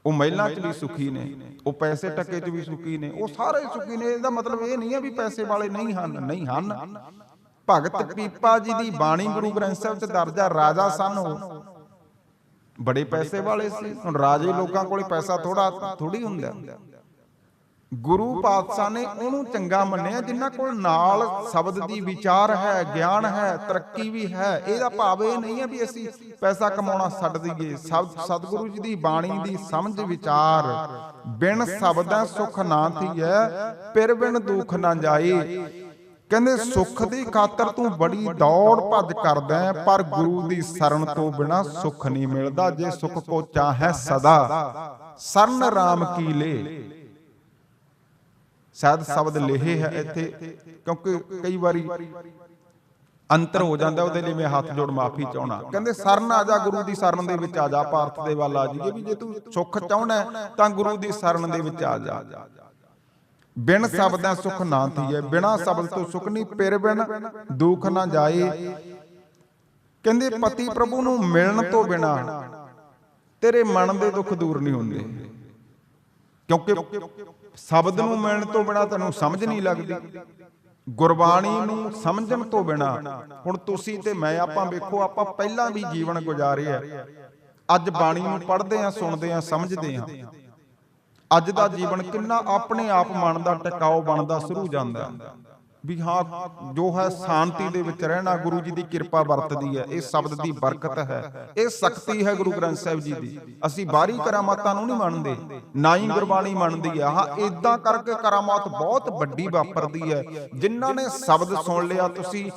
[SPEAKER 1] ਉਹ ਮਹਿਲਾਂ 'ਚ ਵੀ ਸੁਖੀ ਨੇ ਉਹ ਪੈਸੇ ਟੱਕੇ 'ਚ ਵੀ ਸੁਖੀ ਨੇ ਉਹ ਸਾਰੇ ਸੁਖੀ ਨੇ ਇਹਦਾ ਮਤਲਬ ਇਹ ਨਹੀਂ ਹੈ ਵੀ ਪੈਸੇ ਵਾਲੇ ਨਹੀਂ ਹਨ ਨਹੀਂ ਹਨ। ਭਗਤ ਪੀਪਾ ਜੀ ਦੀ ਬਾਣੀ ਗੁਰੂ ਗ੍ਰੰਥ ਸਾਹਿਬ 'ਚ ਦਰਜ ਰਾਜਾ ਸਨ ਉਹ ਬੜੇ ਪੈਸੇ ਵਾਲੇ ਸੀ ਹੁਣ ਰਾਜੇ ਲੋਕਾਂ ਕੋਲੇ ਪੈਸਾ ਥੋੜਾ ਥੋੜੀ ਹੁੰਦਾ। ਗੁਰੂ ਪਾਤਸ਼ਾਹ ਨੇ ਉਹਨੂੰ ਚੰਗਾ ਮੰਨਿਆ, ਜਿਨ੍ਹਾਂ ਕੋਲ ਨਾਲ ਸ਼ਬਦ ਦੀ ਵਿਚਾਰ ਹੈ, ਗਿਆਨ ਹੈ, ਤਰੱਕੀ ਵੀ ਹੈ, ਇਹਦਾ ਭਾਵ ਇਹ ਨਹੀਂ ਹੈ ਵੀ ਅਸੀਂ ਪੈਸਾ ਕਮਾਉਣਾ ਛੱਡ ਦਈਏ। ਸਤਿਗੁਰੂ ਜੀ ਦੀ ਬਾਣੀ ਦੀ ਸਮਝ ਵਿਚਾਰ, ਬਿਨ ਸ਼ਬਦਾਂ ਸੁਖ ਨਾ ਥੀਐ ਪਿਰ ਬਿਨ ਦੁਖ ਨਾ ਜਾਏ। ਕਹਿੰਦੇ, ਸੁੱਖ ਦੀ ਖਾਤਰ ਤੂੰ ਬੜੀ ਦੌੜ ਭੱਜ ਕਰਦਾ ਪਰ ਗੁਰੂ ਦੀ ਸ਼ਰਨ ਤੋਂ ਬਿਨਾ ਸੁੱਖ ਨਹੀਂ ਮਿਲਦਾ, ਜੇ ਸੁੱਖ ਕੋ ਚਾਹੈ ਸਦਾ। ਸਰਨ RAM ਕੀ ਲੇ? ਸ਼ਾਇਦ ਸ਼ਬਦ ਲੇਹੇ ਹੈ ਇੱਥੇ ਕਿਉਂਕਿ ਕਈ ਵਾਰੀ ਅੰਤਰ ਹੋ ਜਾਂਦਾ ਉਹਦੇ ਲਈ ਮੈਂ ਹੱਥ ਜੋੜ ਮਾਫੀ ਚਾਹਣਾ ਕਹਿੰਦੇ ਸਰਨ ਆ ਜਾ ਗੁਰੂ ਦੀ ਸ਼ਰਨ ਦੇ ਵਿੱਚ ਆ ਜਾ ਭਾਰਤ ਦੇ ਵੱਲ ਆ ਜਾਈਏ ਵੀ ਜੇ ਤੂੰ ਸੁੱਖ ਚਾਹਣਾ ਤਾਂ ਗੁਰੂ ਦੀ ਸ਼ਰਨ ਦੇ ਵਿੱਚ ਆ ਜਾ। ਬਿਨ ਸ਼ਬਦਾਂ ਸੁਖ ਨਾ ਥੀਏ ਬਿਨਾ ਸ਼ਬਦ ਤੋਂ ਸੁਖ ਨਹੀਂ ਪਿਰ ਬਿਨ ਦੁੱਖ ਨਾ ਜਾਏ। ਕਹਿੰਦੇ ਪਤੀ ਪ੍ਰਭੂ ਨੂੰ ਮਿਲਣ ਤੋਂ ਬਿਨਾ ਤੇਰੇ ਮਨ ਦੇ ਦੁੱਖ ਦੂਰ ਨਹੀਂ ਹੁੰਦੇ। ਕਿਉਂਕਿ ਸ਼ਬਦ ਨੂੰ ਮਿਲਣ ਤੋਂ ਬਿਨਾ ਤੈਨੂੰ ਸਮਝ ਨਹੀਂ ਲੱਗਦੀ। ਗੁਰਬਾਣੀ ਨੂੰ ਸਮਝਣ ਤੋਂ ਬਿਨਾ ਹੁਣ ਤੁਸੀਂ ਤੇ ਮੈਂ ਆਪਾਂ ਵੇਖੋ ਆਪਾਂ ਪਹਿਲਾਂ ਵੀ ਜੀਵਨ ਗੁਜ਼ਾਰਿਆ ਅੱਜ ਬਾਣੀ ਨੂੰ ਪੜ੍ਹਦੇ ਆ ਸੁਣਦੇ ਆ ਸਮਝਦੇ ਆ। ਅੱਜ ਦਾ ਜੀਵਨ ਕਿੰਨਾ ਆਪਣੇ ਆਪ ਮਨ ਦਾ ਟਿਕਾਓ ਬਣਦਾ ਸ਼ੁਰੂ ਜਾਂਦਾ। ਵੀ ਹਾਂ, ਜੋ ਹੈ ਸ਼ਾਂਤੀ ਦੇ ਵਿੱਚ ਰਹਿਣਾ ਗੁਰੂ ਜੀ ਦੀ ਕਿਰਪਾ ਵਰਤਦੀ ਹੈ, ਇਹ ਸ਼ਬਦ ਦੀ ਬਰਕਤ ਹੈ। ਇਹ ਸ਼ਕਤੀ ਹੈ ਗੁਰੂ ਗ੍ਰੰਥ ਸਾਹਿਬ ਜੀ ਦੀ। ਅਸੀਂ ਬਾਹਰੀ ਕਰਾਮਾਤਾਂ ਨੂੰ ਨਹੀਂ ਮੰਨਦੇ, ਨਾ ਹੀ ਗੁਰਬਾਣੀ ਮੰਨਦੀ ਹੈ। ਹਾਂ ਇਦਾਂ ਕਰਕੇ ਕਰਾਮਾਤ ਬਹੁਤ ਵੱਡੀ ਵਾਪਰਦੀ ਹੈ। ਜਿਨ੍ਹਾਂ ਨੇ ਸ਼ਬਦ ਸੁਣ ਲਿਆ, ਤੁਸੀਂ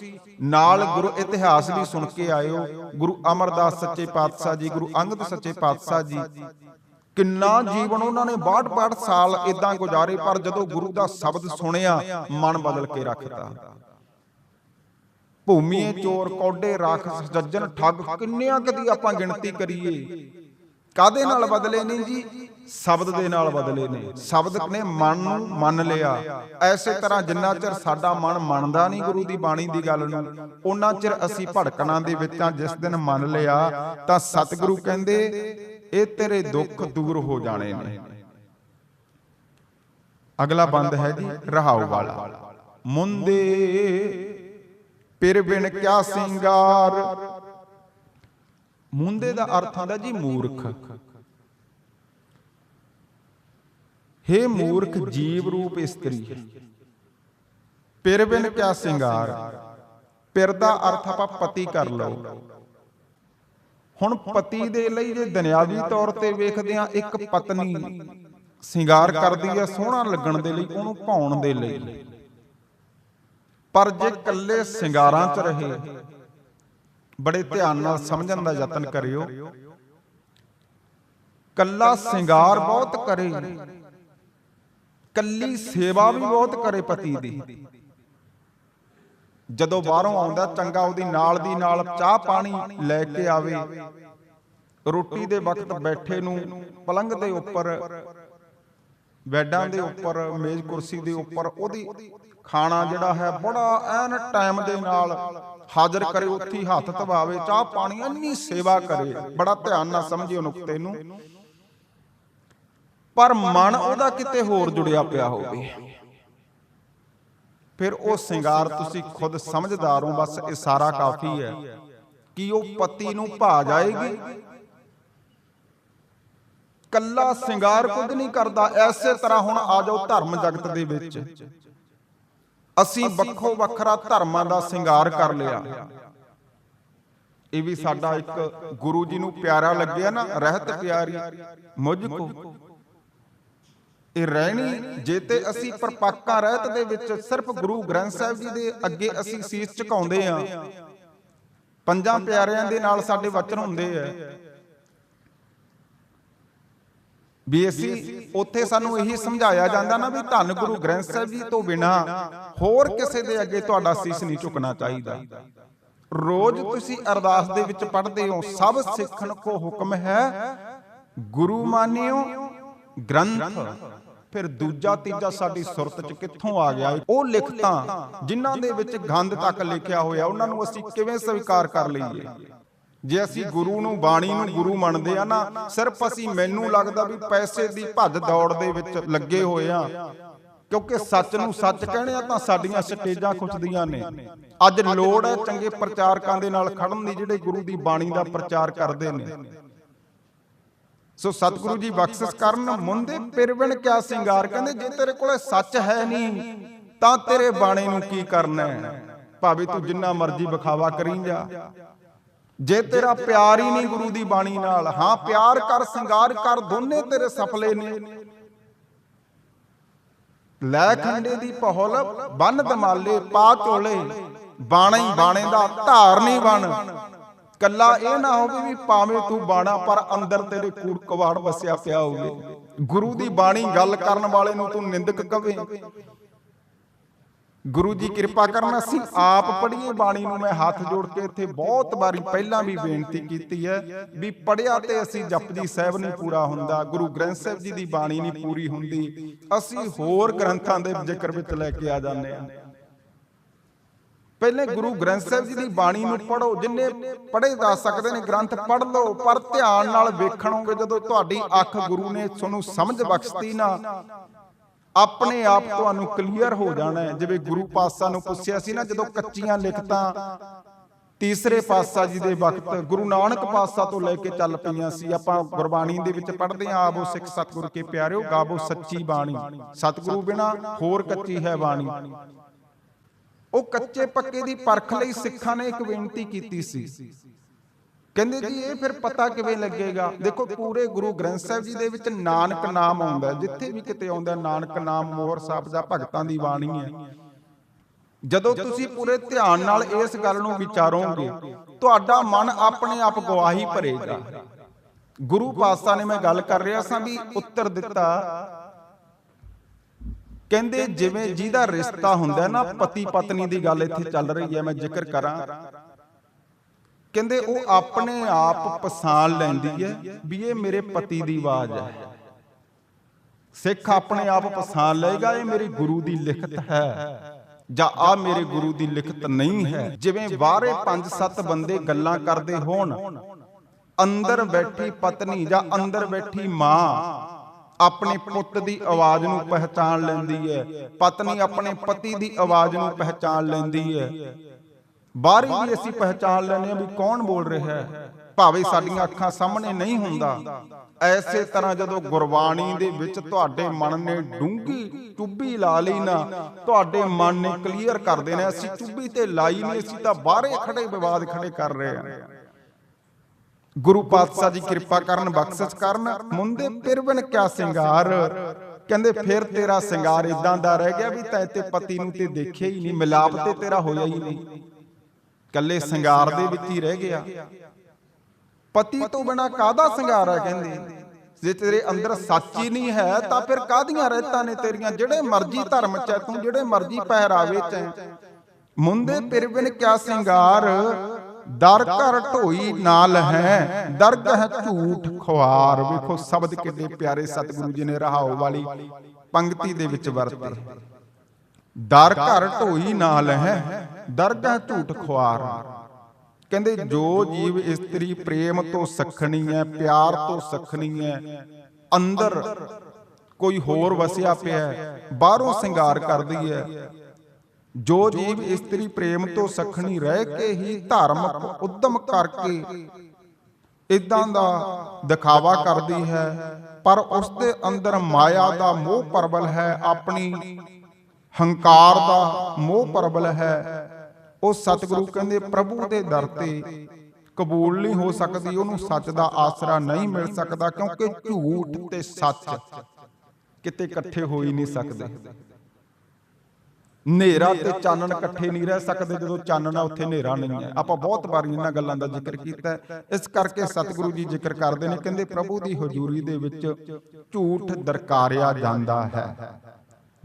[SPEAKER 1] ਨਾਲ ਗੁਰੂ ਇਤਿਹਾਸ ਵੀ ਸੁਣ ਕੇ ਆਇਓ ਗੁਰੂ ਅਮਰਦਾਸ ਸੱਚੇ ਪਾਤਸ਼ਾਹ ਜੀ, ਗੁਰੂ ਅੰਗਦ ਸੱਚੇ ਪਾਤਸ਼ਾਹ ਜੀ ਕਿੰਨਾ ਜੀਵਨ ਉਹਨਾਂ ਨੇ 62 ਸਾਲ ਇਦਾਂ ਗੁਜ਼ਾਰੇ, ਪਰ ਜਦੋਂ ਗੁਰੂ ਦਾ ਸ਼ਬਦ ਸੁਣਿਆ, ਮਨ ਬਦਲ ਕੇ ਰੱਖਤਾ। ਭੂਮੀਏ ਚੋਰ, ਕੌਡੇ ਰਾਖਸ ਜੱਜਨ ਠੱਗ, ਕਿੰਨਿਆਂ ਕਦੀ ਆਪਾਂ ਗਿਣਤੀ ਕਰੀਏ? ਕਾਦੇ ਨਾਲ ਬਦਲੇ ਨੇ ਜੀ? ਸ਼ਬਦ ਦੇ ਨਾਲ ਬਦਲੇ ਨੇ। ਸ਼ਬਦ ਨੇ ਮਨ ਨੂੰ ਮੰਨ ਲਿਆ। ਐਸੇ ਤਰ੍ਹਾਂ ਜਿੰਨਾ ਚਿਰ ਸਾਡਾ ਮਨ ਮੰਨਦਾ ਨਹੀਂ ਗੁਰੂ ਦੀ ਬਾਣੀ ਦੀ ਗੱਲ ਨੂੰ ਉਹਨਾਂ ਚਿਰ ਅਸੀਂ ਭੜਕਣਾ ਦੇ ਵਿੱਚ ਆ ਜਿਸ ਦਿਨ ਮੰਨ ਲਿਆ, ਤਾਂ ਸਤਿਗੁਰੂ ਕਹਿੰਦੇ ਇਹ ਤੇਰੇ ਦੁੱਖ ਦੂਰ ਹੋ ਜਾਣੇ ਨੇ। ਅਗਲਾ ਬੰਦ ਹੈ ਜੀ, ਰਹਾਉ ਵਾਲਾ। ਮੁੰਦੇ ਪਿਰ ਬਿਨ ਕਿਆ ਸਿੰਗਾਰ। ਮੁੰਦੇ ਦਾ ਅਰਥ ਹੁੰਦਾ ਜੀ ਮੂਰਖ। ਹੇ ਮੂਰਖ ਜੀਵ ਰੂਪ ਇਸਤਰੀ ਪਿਰ ਬਿਨ ਕਿਆ ਸਿੰਗਾਰ। ਪਿਰ ਦਾ ਅਰਥ ਆਪਾਂ ਪਤੀ ਕਰ ਲਓ। ਹੁਣ ਪਤੀ ਦੇ ਲਈ ਜੇ ਦੁਨਿਆਵੀ ਤੌਰ ਤੇ ਵੇਖਦੇ ਆ ਇੱਕ ਪਤਨੀ ਸ਼ਿੰਗਾਰ ਕਰਦੀ ਆ ਸੋਹਣਾ ਲੱਗਣ ਦੇ ਲਈ, ਉਹਨੂੰ ਭਾਉਣ ਦੇ ਲਈ। ਪਰ ਜੇ ਇਕੱਲੇ ਸ਼ਿੰਗਾਰਾਂ 'ਚ ਰਹੇ, ਬੜੇ ਧਿਆਨ ਨਾਲ ਸਮਝਣ ਦਾ ਯਤਨ ਕਰਿਓ। ਕੱਲਾ ਸ਼ਿੰਗਾਰ ਬਹੁਤ ਕਰੇ ਕੱਲੀ ਸੇਵਾ ਵੀ ਬਹੁਤ ਕਰੇ ਪਤੀ ਦੀ। ਜਦੋਂ ਬਾਹਰੋਂ ਆਉਂਦਾ, ਚੰਗਾ ਉਹਦੀ ਨਾਲ ਦੀ ਨਾਲ ਚਾਹ ਪਾਣੀ ਲੈ ਕੇ ਆਵੇ। ਰੋਟੀ ਦੇ ਵਕਤ ਬੈਠੇ ਨੂੰ ਪਲੰਗ ਦੇ ਉੱਪਰ, ਬੈੱਡਾਂ ਦੇ ਉੱਪਰ, ਮੇਜ਼ ਕੁਰਸੀ ਦੇ ਉੱਪਰ ਉਹਦੀ ਖਾਣਾ ਜਿਹੜਾ ਹੈ ਬੜਾ ਐਨ ਟਾਈਮ ਦੇ ਨਾਲ ਹਾਜ਼ਰ ਕਰੇ, ਉੱਥੇ ਹੱਥ ਧਵਾਵੇ, ਚਾਹ ਪਾਣੀ ਇੰਨੀ ਸੇਵਾ ਕਰੇ, ਬੜਾ ਧਿਆਨ ਨਾਲ ਸਮਝਿਓ ਨੁਕਤੇ ਨੂੰ। ਪਰ ਮਨ ਉਹਦਾ ਕਿਤੇ ਹੋਰ ਜੁੜਿਆ ਪਿਆ ਹੋਵੇ। ਫਿਰ ਉਹ ਸ਼ਿੰਗਾਰ ਤੁਸੀਂ ਖੁਦ ਸਮਝਦਾਰ ਹੋ ਬਸ ਇਹ ਸਾਰਾ ਕਾਫੀ ਹੈ। ਕਿ ਉਹ ਪਤੀ ਨੂੰ ਭਾ ਜਾਏਗੀ? ਕੱਲਾ ਸ਼ਿੰਗਾਰ ਕੁਝ ਨਹੀਂ ਕਰਦਾ ਐਸੇ ਤਰ੍ਹਾਂ ਹੁਣ ਆ ਜਾਓ ਧਰਮ ਜਗਤ ਦੇ ਵਿੱਚ। ਅਸੀਂ ਵੱਖੋ ਵੱਖਰਾ ਧਰਮਾਂ ਦਾ ਸ਼ਿੰਗਾਰ ਕਰ ਲਿਆ। ਇਹ ਵੀ ਸਾਡਾ ਇੱਕ ਗੁਰੂ ਜੀ ਨੂੰ ਪਿਆਰਾ ਲੱਗਿਆ ਨਾ ਰਹਿਤ ਪਿਆਰੀ। ਮੁਝ ਕੋ। ਇਹ ਰਹਿਣੀ, ਜੇ ਤੇ ਅਸੀਂ ਪਰਪੱਕਾ ਰਹਿਤ ਦੇ ਵਿੱਚ ਸਿਰਫ ਗੁਰੂ ਗ੍ਰੰਥ ਸਾਹਿਬ ਜੀ ਦੇ ਅੱਗੇ ਅਸੀਂ ਸੀਸ ਝੁਕਾਉਂਦੇ ਆ ਪੰਜਾਂ ਪਿਆਰਿਆਂ ਦੇ ਨਾਲ ਸਾਡੇ ਵਚਨ ਹੁੰਦੇ ਆ। ਵੀ ਉੱਥੇ ਸਾਨੂੰ ਇਹੀ ਸਮਝਾਇਆ ਜਾਂਦਾ ਨਾ ਵੀ ਧੰਨ ਗੁਰੂ ਗ੍ਰੰਥ ਸਾਹਿਬ ਜੀ ਤੋਂ ਬਿਨਾ ਹੋਰ ਕਿਸੇ ਦੇ ਅੱਗੇ ਤੁਹਾਡਾ ਸੀਸ ਨਹੀਂ ਝੁਕਣਾ ਚਾਹੀਦਾ। ਰੋਜ਼ ਤੁਸੀਂ ਅਰਦਾਸ ਦੇ ਵਿੱਚ ਪੜ੍ਹਦੇ ਹੋ, ਸਭ ਸਿੱਖਣ ਕੋ ਹੁਕਮ ਹੈ। ਗੁਰੂ ਮਾਨਿਓ, ਗ੍ਰੰਥ। ਫਿਰ ਦੂਜਾ ਤੀਜਾ ਸਾਡੀ ਸੁਰਤ ਚ ਕਿੱਥੋਂ ਆ ਗਿਆ ਉਹ ਲਿਖਤਾਂ ਜਿਨ੍ਹਾਂ ਦੇ ਵਿੱਚ ਗੰਧ ਤੱਕ ਲਿਖਿਆ ਹੋਇਆ, ਉਹਨਾਂ ਨੂੰ ਅਸੀਂ ਕਿਵੇਂ ਸਵੀਕਾਰ ਕਰ ਲਈਏ? ਜੇ ਅਸੀਂ ਗੁਰੂ ਨੂੰ, ਬਾਣੀ ਨੂੰ ਗੁਰੂ ਮੰਨਦੇ ਆ ਨਾ, ਸਿਰਫ ਅਸੀਂ ਮੈਨੂੰ ਲੱਗਦਾ ਵੀ ਪੈਸੇ ਦੀ ਭੱਜ ਦੌੜ ਦੇ ਵਿੱਚ ਲੱਗੇ ਹੋਏ ਆ। ਕਿਉਂਕਿ ਸੱਚ ਨੂੰ ਸੱਚ ਕਹਿਣੇ ਆ ਤਾਂ ਸਾਡੀਆਂ ਸਟੇਜਾਂ ਖੁੱਚਦੀਆਂ ਨੇ। ਅੱਜ ਲੋੜ ਹੈ ਚੰਗੇ ਪ੍ਰਚਾਰਕਾਂ ਦੇ ਨਾਲ ਖੜਨ ਦੀ, ਜਿਹੜੇ ਗੁਰੂ ਦੀ ਬਾਣੀ ਦਾ ਪ੍ਰਚਾਰ ਕਰਦੇ ਨੇ। ਸੋ ਸਤਿਗੁਰੂ ਜੀ ਬਖਸ਼ਿਸ਼ ਕਰਨ ਮੁੰਦੇ ਪਿਰਵਣ ਕਿਆ ਸਿੰਗਾਰ? ਕਹਿੰਦੇ, ਜੇ ਤੇਰੇ ਕੋਲੇ ਸੱਚ ਹੈ ਨਹੀਂ, ਤਾਂ ਤੇਰੇ ਬਾਣੇ ਨੂੰ ਕੀ ਕਰਨਾ ਹੈ? ਭਾਵੇਂ ਤੂੰ ਜਿੰਨਾ ਮਰਜ਼ੀ ਵਿਖਾਵਾ ਕਰੀ ਜਾ। ਜੇ ਤੇਰਾ ਪਿਆਰ ਹੀ ਨਹੀਂ ਗੁਰੂ ਦੀ ਬਾਣੀ ਨਾਲ, ਹਾਂ, ਪਿਆਰ ਕਰ, ਸਿੰਗਾਰ ਕਰ, ਦੋਨੇ ਤੇਰੇ ਸਫਲੇ ਨੇ। ਲੈ ਖੰਡੇ ਦੀ ਪਹਲ ਬੰਨ ਦਮਾਲੇ, ਪਾ ਚੋਲੇ, ਬਾਣਾ ਹੀ ਬਾਣੇ ਦਾ ਧਾਰਨੀ ਬਣ। ਕੱਲਾ ਇਹ ਨਾ ਹੋਵੇ ਵੀ ਭਾਵੇਂ ਤੂੰ ਬਾਣਾ, ਪਰ ਅੰਦਰ ਤੇਰੇ ਕੂੜ ਕਵਾੜ ਵਸਿਆ ਪਿਆ ਹੋਵੇ। ਗੁਰੂ ਦੀ ਬਾਣੀ ਗੱਲ ਕਰਨ ਵਾਲੇ ਨੂੰ ਤੂੰ ਨਿੰਦਕ ਕਵੇ ਗੁਰੂ ਜੀ ਕਿਰਪਾ ਕਰਨ, ਅਸੀਂ ਆਪ ਪੜ੍ਹੀਏ ਬਾਣੀ ਨੂੰ। ਮੈਂ ਹੱਥ ਜੋੜ ਕੇ ਇੱਥੇ ਬਹੁਤ ਵਾਰੀ ਪਹਿਲਾਂ ਵੀ ਬੇਨਤੀ ਕੀਤੀ ਹੈ ਵੀ ਪੜਿਆ ਤੇ ਅਸੀਂ ਜਪਜੀ ਸਾਹਿਬ ਨਹੀਂ ਪੂਰਾ ਹੁੰਦਾ, ਗੁਰੂ ਗ੍ਰੰਥ ਸਾਹਿਬ ਜੀ ਦੀ ਬਾਣੀ ਨਹੀਂ ਪੂਰੀ ਹੁੰਦੀ। ਅਸੀਂ ਹੋਰ ਗ੍ਰੰਥਾਂ ਦੇ ਜ਼ਿਕਰ ਵਿੱਚ ਲੈ ਕੇ ਆ ਜਾਂਦੇ ਹਾਂ। ਪਹਿਲੇ ਗੁਰੂ ਗ੍ਰੰਥ ਸਾਹਿਬ ਜੀ ਦੀ ਬਾਣੀ ਨੂੰ ਪੜੋ ਜਿੰਨੇ ਪੜ੍ਹੇ ਜਾ ਸਕਦੇ ਨੇ ਗ੍ਰੰਥ ਪੜ੍ਹ ਲਓ ਪਰ ਧਿਆਨ ਨਾਲ ਵੇਖਣੋਗੇ ਜਦੋਂ ਤੁਹਾਡੀ ਅੱਖ ਗੁਰੂ ਨੇ ਤੁਹਾਨੂੰ ਸਮਝ ਬਖਸ਼ਤੀ ਨਾ ਆਪਣੇ ਆਪ ਤੁਹਾਨੂੰ ਕਲੀਅਰ ਹੋ ਜਾਣਾ ਹੈ। ਜਿਵੇਂ ਗੁਰੂ ਪਾਤਸ਼ਾਹ ਨੂੰ ਪੁੱਛਿਆ ਸੀ ਨਾ ਜਦੋਂ ਕੱਚੀਆਂ ਲਿਖਤਾਂ ਤੀਸਰੇ ਪਾਤਸ਼ਾਹ ਜੀ ਦੇ ਵਕਤ ਗੁਰੂ ਨਾਨਕ ਪਾਤਸ਼ਾਹ ਤੋਂ ਲੈ ਕੇ ਚੱਲ ਪਈਆਂ ਸੀ। ਆਪਾਂ ਗੁਰਬਾਣੀ ਦੇ ਵਿੱਚ ਪੜ੍ਹਦੇ ਆਂ ਆਵੋ ਸਿੱਖ ਸਤਿਗੁਰ ਕੇ ਪਿਆਰਿਓ ਗਾਵੋ ਸੱਚੀ ਬਾਣੀ। ਸਤਿਗੁਰੂ ਬਿਨਾ ਹੋਰ ਕੱਚੀ ਹੈ ਬਾਣੀ। ਉਹ ਕੱਚੇ ਪੱਕੇ ਦੀ ਪਰਖ ਲਈ ਸਿੱਖਾਂ ਨੇ ਇੱਕ ਬੇਨਤੀ ਕੀਤੀ ਸੀ। ਕਹਿੰਦੇ ਜੀ, ਇਹ ਫਿਰ ਪਤਾ ਕਿਵੇਂ ਲੱਗੇਗਾ? ਦੇਖੋ, ਪੂਰੇ ਗੁਰੂ ਗ੍ਰੰਥ ਸਾਹਿਬ ਜੀ ਦੇ ਵਿੱਚ ਨਾਨਕ ਨਾਮ ਆਉਂਦਾ ਜਿੱਥੇ ਵੀ ਕਿਤੇ ਆਉਂਦਾ ਨਾਨਕ ਨਾਮ ਮੋਹਰ ਸਾਹਿਬ ਦਾ ਭਗਤਾਂ ਦੀ ਬਾਣੀ ਹੈ। ਜਦੋਂ ਤੁਸੀਂ ਪੂਰੇ ਧਿਆਨ ਨਾਲ ਇਸ ਗੱਲ ਨੂੰ ਵਿਚਾਰੋਗੇ, ਤੁਹਾਡਾ ਮਨ ਆਪਣੇ ਆਪ ਗਵਾਹੀ ਭਰੇਗਾ। ਗੁਰੂ ਪਾਤਸ਼ਾਹ ਨੇ ਮੈਂ ਗੱਲ ਕਰ ਰਿਹਾ ਸਾਂ ਵੀ ਉੱਤਰ ਦਿੱਤਾ ਕਹਿੰਦੇ ਜਿਵੇਂ ਜਿਹਦਾ ਰਿਸ਼ਤਾ ਹੁੰਦਾ ਨਾ, ਪਤੀ ਪਤਨੀ ਦੀ ਗੱਲ ਇੱਥੇ ਚੱਲ ਰਹੀ ਹੈ, ਮੈਂ ਜ਼ਿਕਰ ਕਰਾਂ। ਕਹਿੰਦੇ ਉਹ ਆਪਣੇ ਆਪ ਪਛਾਣ ਲੈਂਦੀ ਹੈ ਵੀ ਇਹ ਮੇਰੇ ਪਤੀ ਦੀ ਆਵਾਜ਼ ਹੈ। ਸਿੱਖ ਆਪਣੇ ਆਪ ਪਛਾਣ ਲਏਗਾ, ਇਹ ਮੇਰੇ ਗੁਰੂ ਦੀ ਲਿਖਤ ਹੈ। ਜਾਂ ਆ ਮੇਰੇ ਗੁਰੂ ਦੀ ਲਿਖਤ ਨਹੀਂ ਹੈ। ਜਿਵੇਂ ਬਾਹਰੇ 5-7 ਬੰਦੇ ਗੱਲਾਂ ਕਰਦੇ ਹੋਣ, ਅੰਦਰ ਬੈਠੀ ਪਤਨੀ ਜਾਂ ਅੰਦਰ ਬੈਠੀ ਮਾਂ ਆਪਣੇ ਪੁੱਤ ਦੀ ਆਵਾਜ਼ ਨੂੰ ਪਹਿਚਾਨ ਲੈਂਦੀ ਹੈ। ਪਤਨੀ ਆਪਣੇ ਪਤੀ ਦੀ ਆਵਾਜ਼ ਨੂੰ ਪਹਿਚਾਨ ਲੈਂਦੀ ਹੈ। ਬਾਹਰੀ ਵੀ ਅਸੀਂ ਪਹਿਚਾਨ ਲੈਂਦੇ ਹਾਂ ਵੀ ਕੌਣ ਬੋਲ ਰਿਹਾ ਹੈ। ਭਾਵੇਂ ਸਾਡੀਆਂ ਅੱਖਾਂ ਸਾਹਮਣੇ ਨਹੀਂ ਹੁੰਦਾ। ਐਸੇ ਤਰ੍ਹਾਂ ਜਦੋਂ ਗੁਰਬਾਣੀ ਦੇ ਵਿੱਚ ਤੁਹਾਡੇ ਮਨ ਨੇ ਡੂੰਗੀ ਚੁੱਭੀ ਲਾ ਲਈ ਨਾ, ਤੁਹਾਡੇ ਮਨ ਨੇ ਕਲੀਅਰ ਕਰ ਦੇਣਾ, ਅਸੀਂ ਚੁੱਭੀ ਤੇ ਲਾਈ ਨਹੀਂ, ਅਸੀਂ ਤਾਂ ਬਾਹਰੇ ਖੜੇ ਵਿਵਾਦ ਖੜੇ ਕਰ ਰਹੇ ਹਾਂ। ਗੁਰੂ ਪਾਤਸ਼ਾਹ ਜੀ ਕਿਰਪਾ ਕਰਨ, ਬਖਸ਼ਿਸ਼ ਕਰਨ। ਮੁੰਦੇ ਪਿਰਵਨ ਕਿਆ ਸਿੰਗਾਰ? ਕਹਿੰਦੇ, ਫਿਰ ਤੇਰਾ ਸਿੰਗਾਰ ਇਦਾਂ ਦਾ ਰਹਿ ਗਿਆ ਵੀ ਤੈਂ ਤੇ ਪਤੀ ਨੂੰ ਤੇ ਦੇਖਿਆ ਹੀ ਨਹੀਂ, ਮਿਲਾਪ ਤੇ ਤੇਰਾ ਹੋਇਆ ਹੀ ਨਹੀਂ। ਕੱਲੇ ਸਿੰਗਾਰ ਦੇ ਵਿੱਚ ਹੀ ਰਹਿ ਗਿਆ। ਪਤੀ ਤੋਂ ਬਿਨਾ ਕਾਹਦਾ ਸਿੰਗਾਰ ਹੈ ਕਹਿੰਦੇ, ਜੇ ਤੇਰੇ ਅੰਦਰ ਸੱਚ ਹੀ ਨਹੀਂ ਹੈ, ਤਾਂ ਫਿਰ ਕਾਹਦੀਆਂ ਰਹਿਤਾਂ ਨੇ ਤੇਰੀਆਂ? ਜਿਹੜੇ ਮਰਜ਼ੀ ਧਰਮ ਚ ਤੂੰ, ਜਿਹੜੇ ਮਰਜ਼ੀ ਪਹਿਰਾਵੇ ਚ ਹੈ। ਮੁੰਦੇ ਪਿਰਵਿਨ ਕਿਆ ਸਿੰਗਾਰ? ਦਰ ਘਰ ਢੋਈ ਨਾਲ ਹੈ, ਦਰਗਹ ਝੂਠ ਖੁਆਰ। ਵੇਖੋ ਸ਼ਬਦ ਕਿੰਨੇ ਪਿਆਰੇ ਸਤਿਗੁਰੂ ਜੀ ਨੇ ਰਹਾਉ ਵਾਲੀ ਪੰਕਤੀ ਦੇ ਵਿੱਚ ਵਰਤੇ। ਦਰ ਘਰ ਢੋਈ ਨਾਲ ਹੈ, ਦਰਗਹ ਝੂਠ ਖੁਆਰ। ਕਹਿੰਦੇ ਜੋ ਜੀਵ ਇਸਤਰੀ ਪ੍ਰੇਮ ਤੋਂ ਸਖਣੀ ਹੈ, ਪਿਆਰ ਤੋਂ ਸਖਣੀ ਹੈ, ਅੰਦਰ ਕੋਈ ਹੋਰ ਵਸਿਆ ਪਿਆ ਬਾਹਰੋਂ ਸ਼ਿੰਗਾਰ ਕਰਦੀ ਹੈ ਜੋ ਜੀਵ ਇਸਤਰੀ ਪ੍ਰੇਮ ਤੋਂ ਸਖਣੀ ਰਹਿ ਕੇ ਹੀ ਧਾਰਮਿਕ ਉਦਮ ਕਰਕੇ ਇਦਾਂ ਦਾ ਦਿਖਾਵਾ ਕਰਦੀ ਹੈ, ਪਰ ਉਸ ਦੇ ਅੰਦਰ ਮਾਇਆ ਦਾ ਮੋਹ ਪਰਬਲ ਹੈ, ਆਪਣੀ ਹੰਕਾਰ ਦਾ ਮੋਹ ਪਰਬਲ ਹੈ। ਉਹ ਸਤਿਗੁਰੂ ਕਹਿੰਦੇ, ਪ੍ਰਭੂ ਦੇ ਦਰ ਤੇ ਕਬੂਲ ਨਹੀਂ ਹੋ ਸਕਦੀ, ਉਹਨੂੰ ਸੱਚ ਦਾ ਆਸਰਾ ਨਹੀਂ ਮਿਲ ਸਕਦਾ, ਕਿਉਂਕਿ ਝੂਠ ਤੇ ਸੱਚ ਕਿਤੇ ਇਕੱਠੇ ਹੋ ਹੀ ਨਹੀਂ ਸਕਦੇ। ਹਨੇਰਾ ਤੇ ਚਾਨਣ ਇਕੱਠੇ ਨਹੀਂ ਰਹਿ ਸਕਦੇ ਜਦੋਂ ਚਾਨਣ ਆ ਉੱਥੇ ਹਨੇਰਾ ਨਹੀਂ ਹੈ। ਆਪਾਂ ਬਹੁਤ ਵਾਰੀ ਇਹਨਾਂ ਗੱਲਾਂ ਦਾ ਜ਼ਿਕਰ ਕੀਤਾ ਇਸ ਕਰਕੇ ਸਤਿਗੁਰੂ ਜੀ ਜ਼ਿਕਰ ਕਰਦੇ ਨੇ, ਕਹਿੰਦੇ ਪ੍ਰਭੂ ਦੀ ਹਜ਼ੂਰੀ ਦੇ ਵਿੱਚ ਝੂਠ ਦਰਕਾਰਿਆ ਜਾਂਦਾ ਹੈ।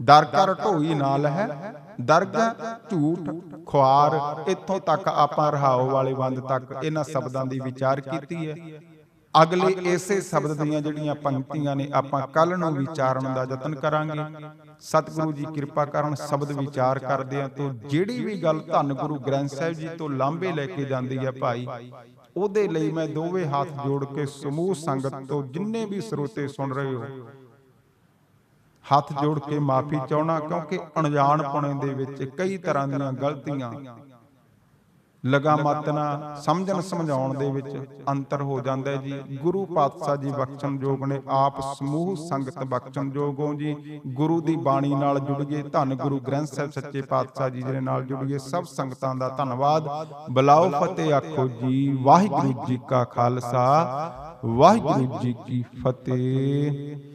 [SPEAKER 1] ਦਰ ਢੋਈ ਨਾਲ ਹੈ ਦਰਗਹ ਝੂਠ ਖੁਆਰ ਇੱਥੋਂ ਤੱਕ ਆਪਾਂ ਰਹਾਉ ਵਾਲੇ ਬੰਦ ਤੱਕ ਇਹਨਾਂ ਸ਼ਬਦਾਂ ਦੀ ਵਿਚਾਰ ਕੀਤੀ ਹੈ। ਅਗਲੇ ਇਸੇ ਸ਼ਬਦ ਦੀਆਂ ਜਿਹੜੀਆਂ ਪੰਕਤੀਆਂ ਨੇ, ਆਪਾਂ ਕੱਲ ਨੂੰ ਵਿਚਾਰਨ ਦਾ ਯਤਨ ਕਰਾਂਗੇ। ਸਤਿਗੁਰੂ ਜੀ ਕਿਰਪਾ ਕਰਨ ਸ਼ਬਦ ਵਿਚਾਰ ਕਰਦੇ ਆ ਤੋਂ ਜਿਹੜੀ ਵੀ ਗੱਲ ਧੰਨ ਗੁਰੂ ਗ੍ਰੰਥ ਸਾਹਿਬ ਜੀ ਤੋਂ ਲਾਂਭੇ ਲੈ ਕੇ ਜਾਂਦੀ ਹੈ ਭਾਈ ਉਹਦੇ ਲਈ ਮੈਂ ਦੋਵੇਂ ਹੱਥ ਜੋੜ ਕੇ ਸਮੂਹ ਸੰਗਤ ਤੋਂ ਜਿੰਨੇ ਵੀ ਸਰੋਤੇ ਸੁਣ ਰਹੇ ਹੋ ਹੱਥ ਜੋੜ ਕੇ ਮਾਫੀ ਚਾਹਣਾ ਕਿਉਂਕਿ ਅਣਜਾਣਪੁਣੇ ਦੇ ਵਿੱਚ ਕਈ ਤਰ੍ਹਾਂ ਦੀਆਂ ਗਲਤੀਆਂ ਲਗਾਮਤ ਨਾ ਸਮਝਣ ਸਮਝਾਉਣ ਦੇ ਵਿੱਚ ਅੰਤਰ ਹੋ ਜਾਂਦਾ ਜੀ। ਗੁਰੂ ਪਾਤਸ਼ਾਹ ਜੀ ਬਖਸ਼ਣਯੋਗ ਨੇ ਆਪ ਸਮੂਹ ਸੰਗਤ ਬਖਸ਼ਣਯੋਗੋਂ ਜੀ। ਗੁਰੂ ਦੀ ਬਾਣੀ ਨਾਲ ਜੁੜੀਏ ਧੰਨ ਗੁਰੂ ਗ੍ਰੰਥ ਸਾਹਿਬ ਸੱਚੇ ਪਾਤਸ਼ਾਹ ਜੀ ਦੇ ਨਾਲ ਜੁੜੀਏ ਸਭ ਸੰਗਤਾਂ ਦਾ ਧੰਨਵਾਦ। ਬਲਾਓ ਫਤਿਹ ਆਖੋ ਜੀ। ਵਾਹਿਗੁਰੂ ਜੀ ਕਾ ਖਾਲਸਾ। ਵਾਹਿਗੁਰੂ ਜੀ ਕੀ ਫਤਿਹ।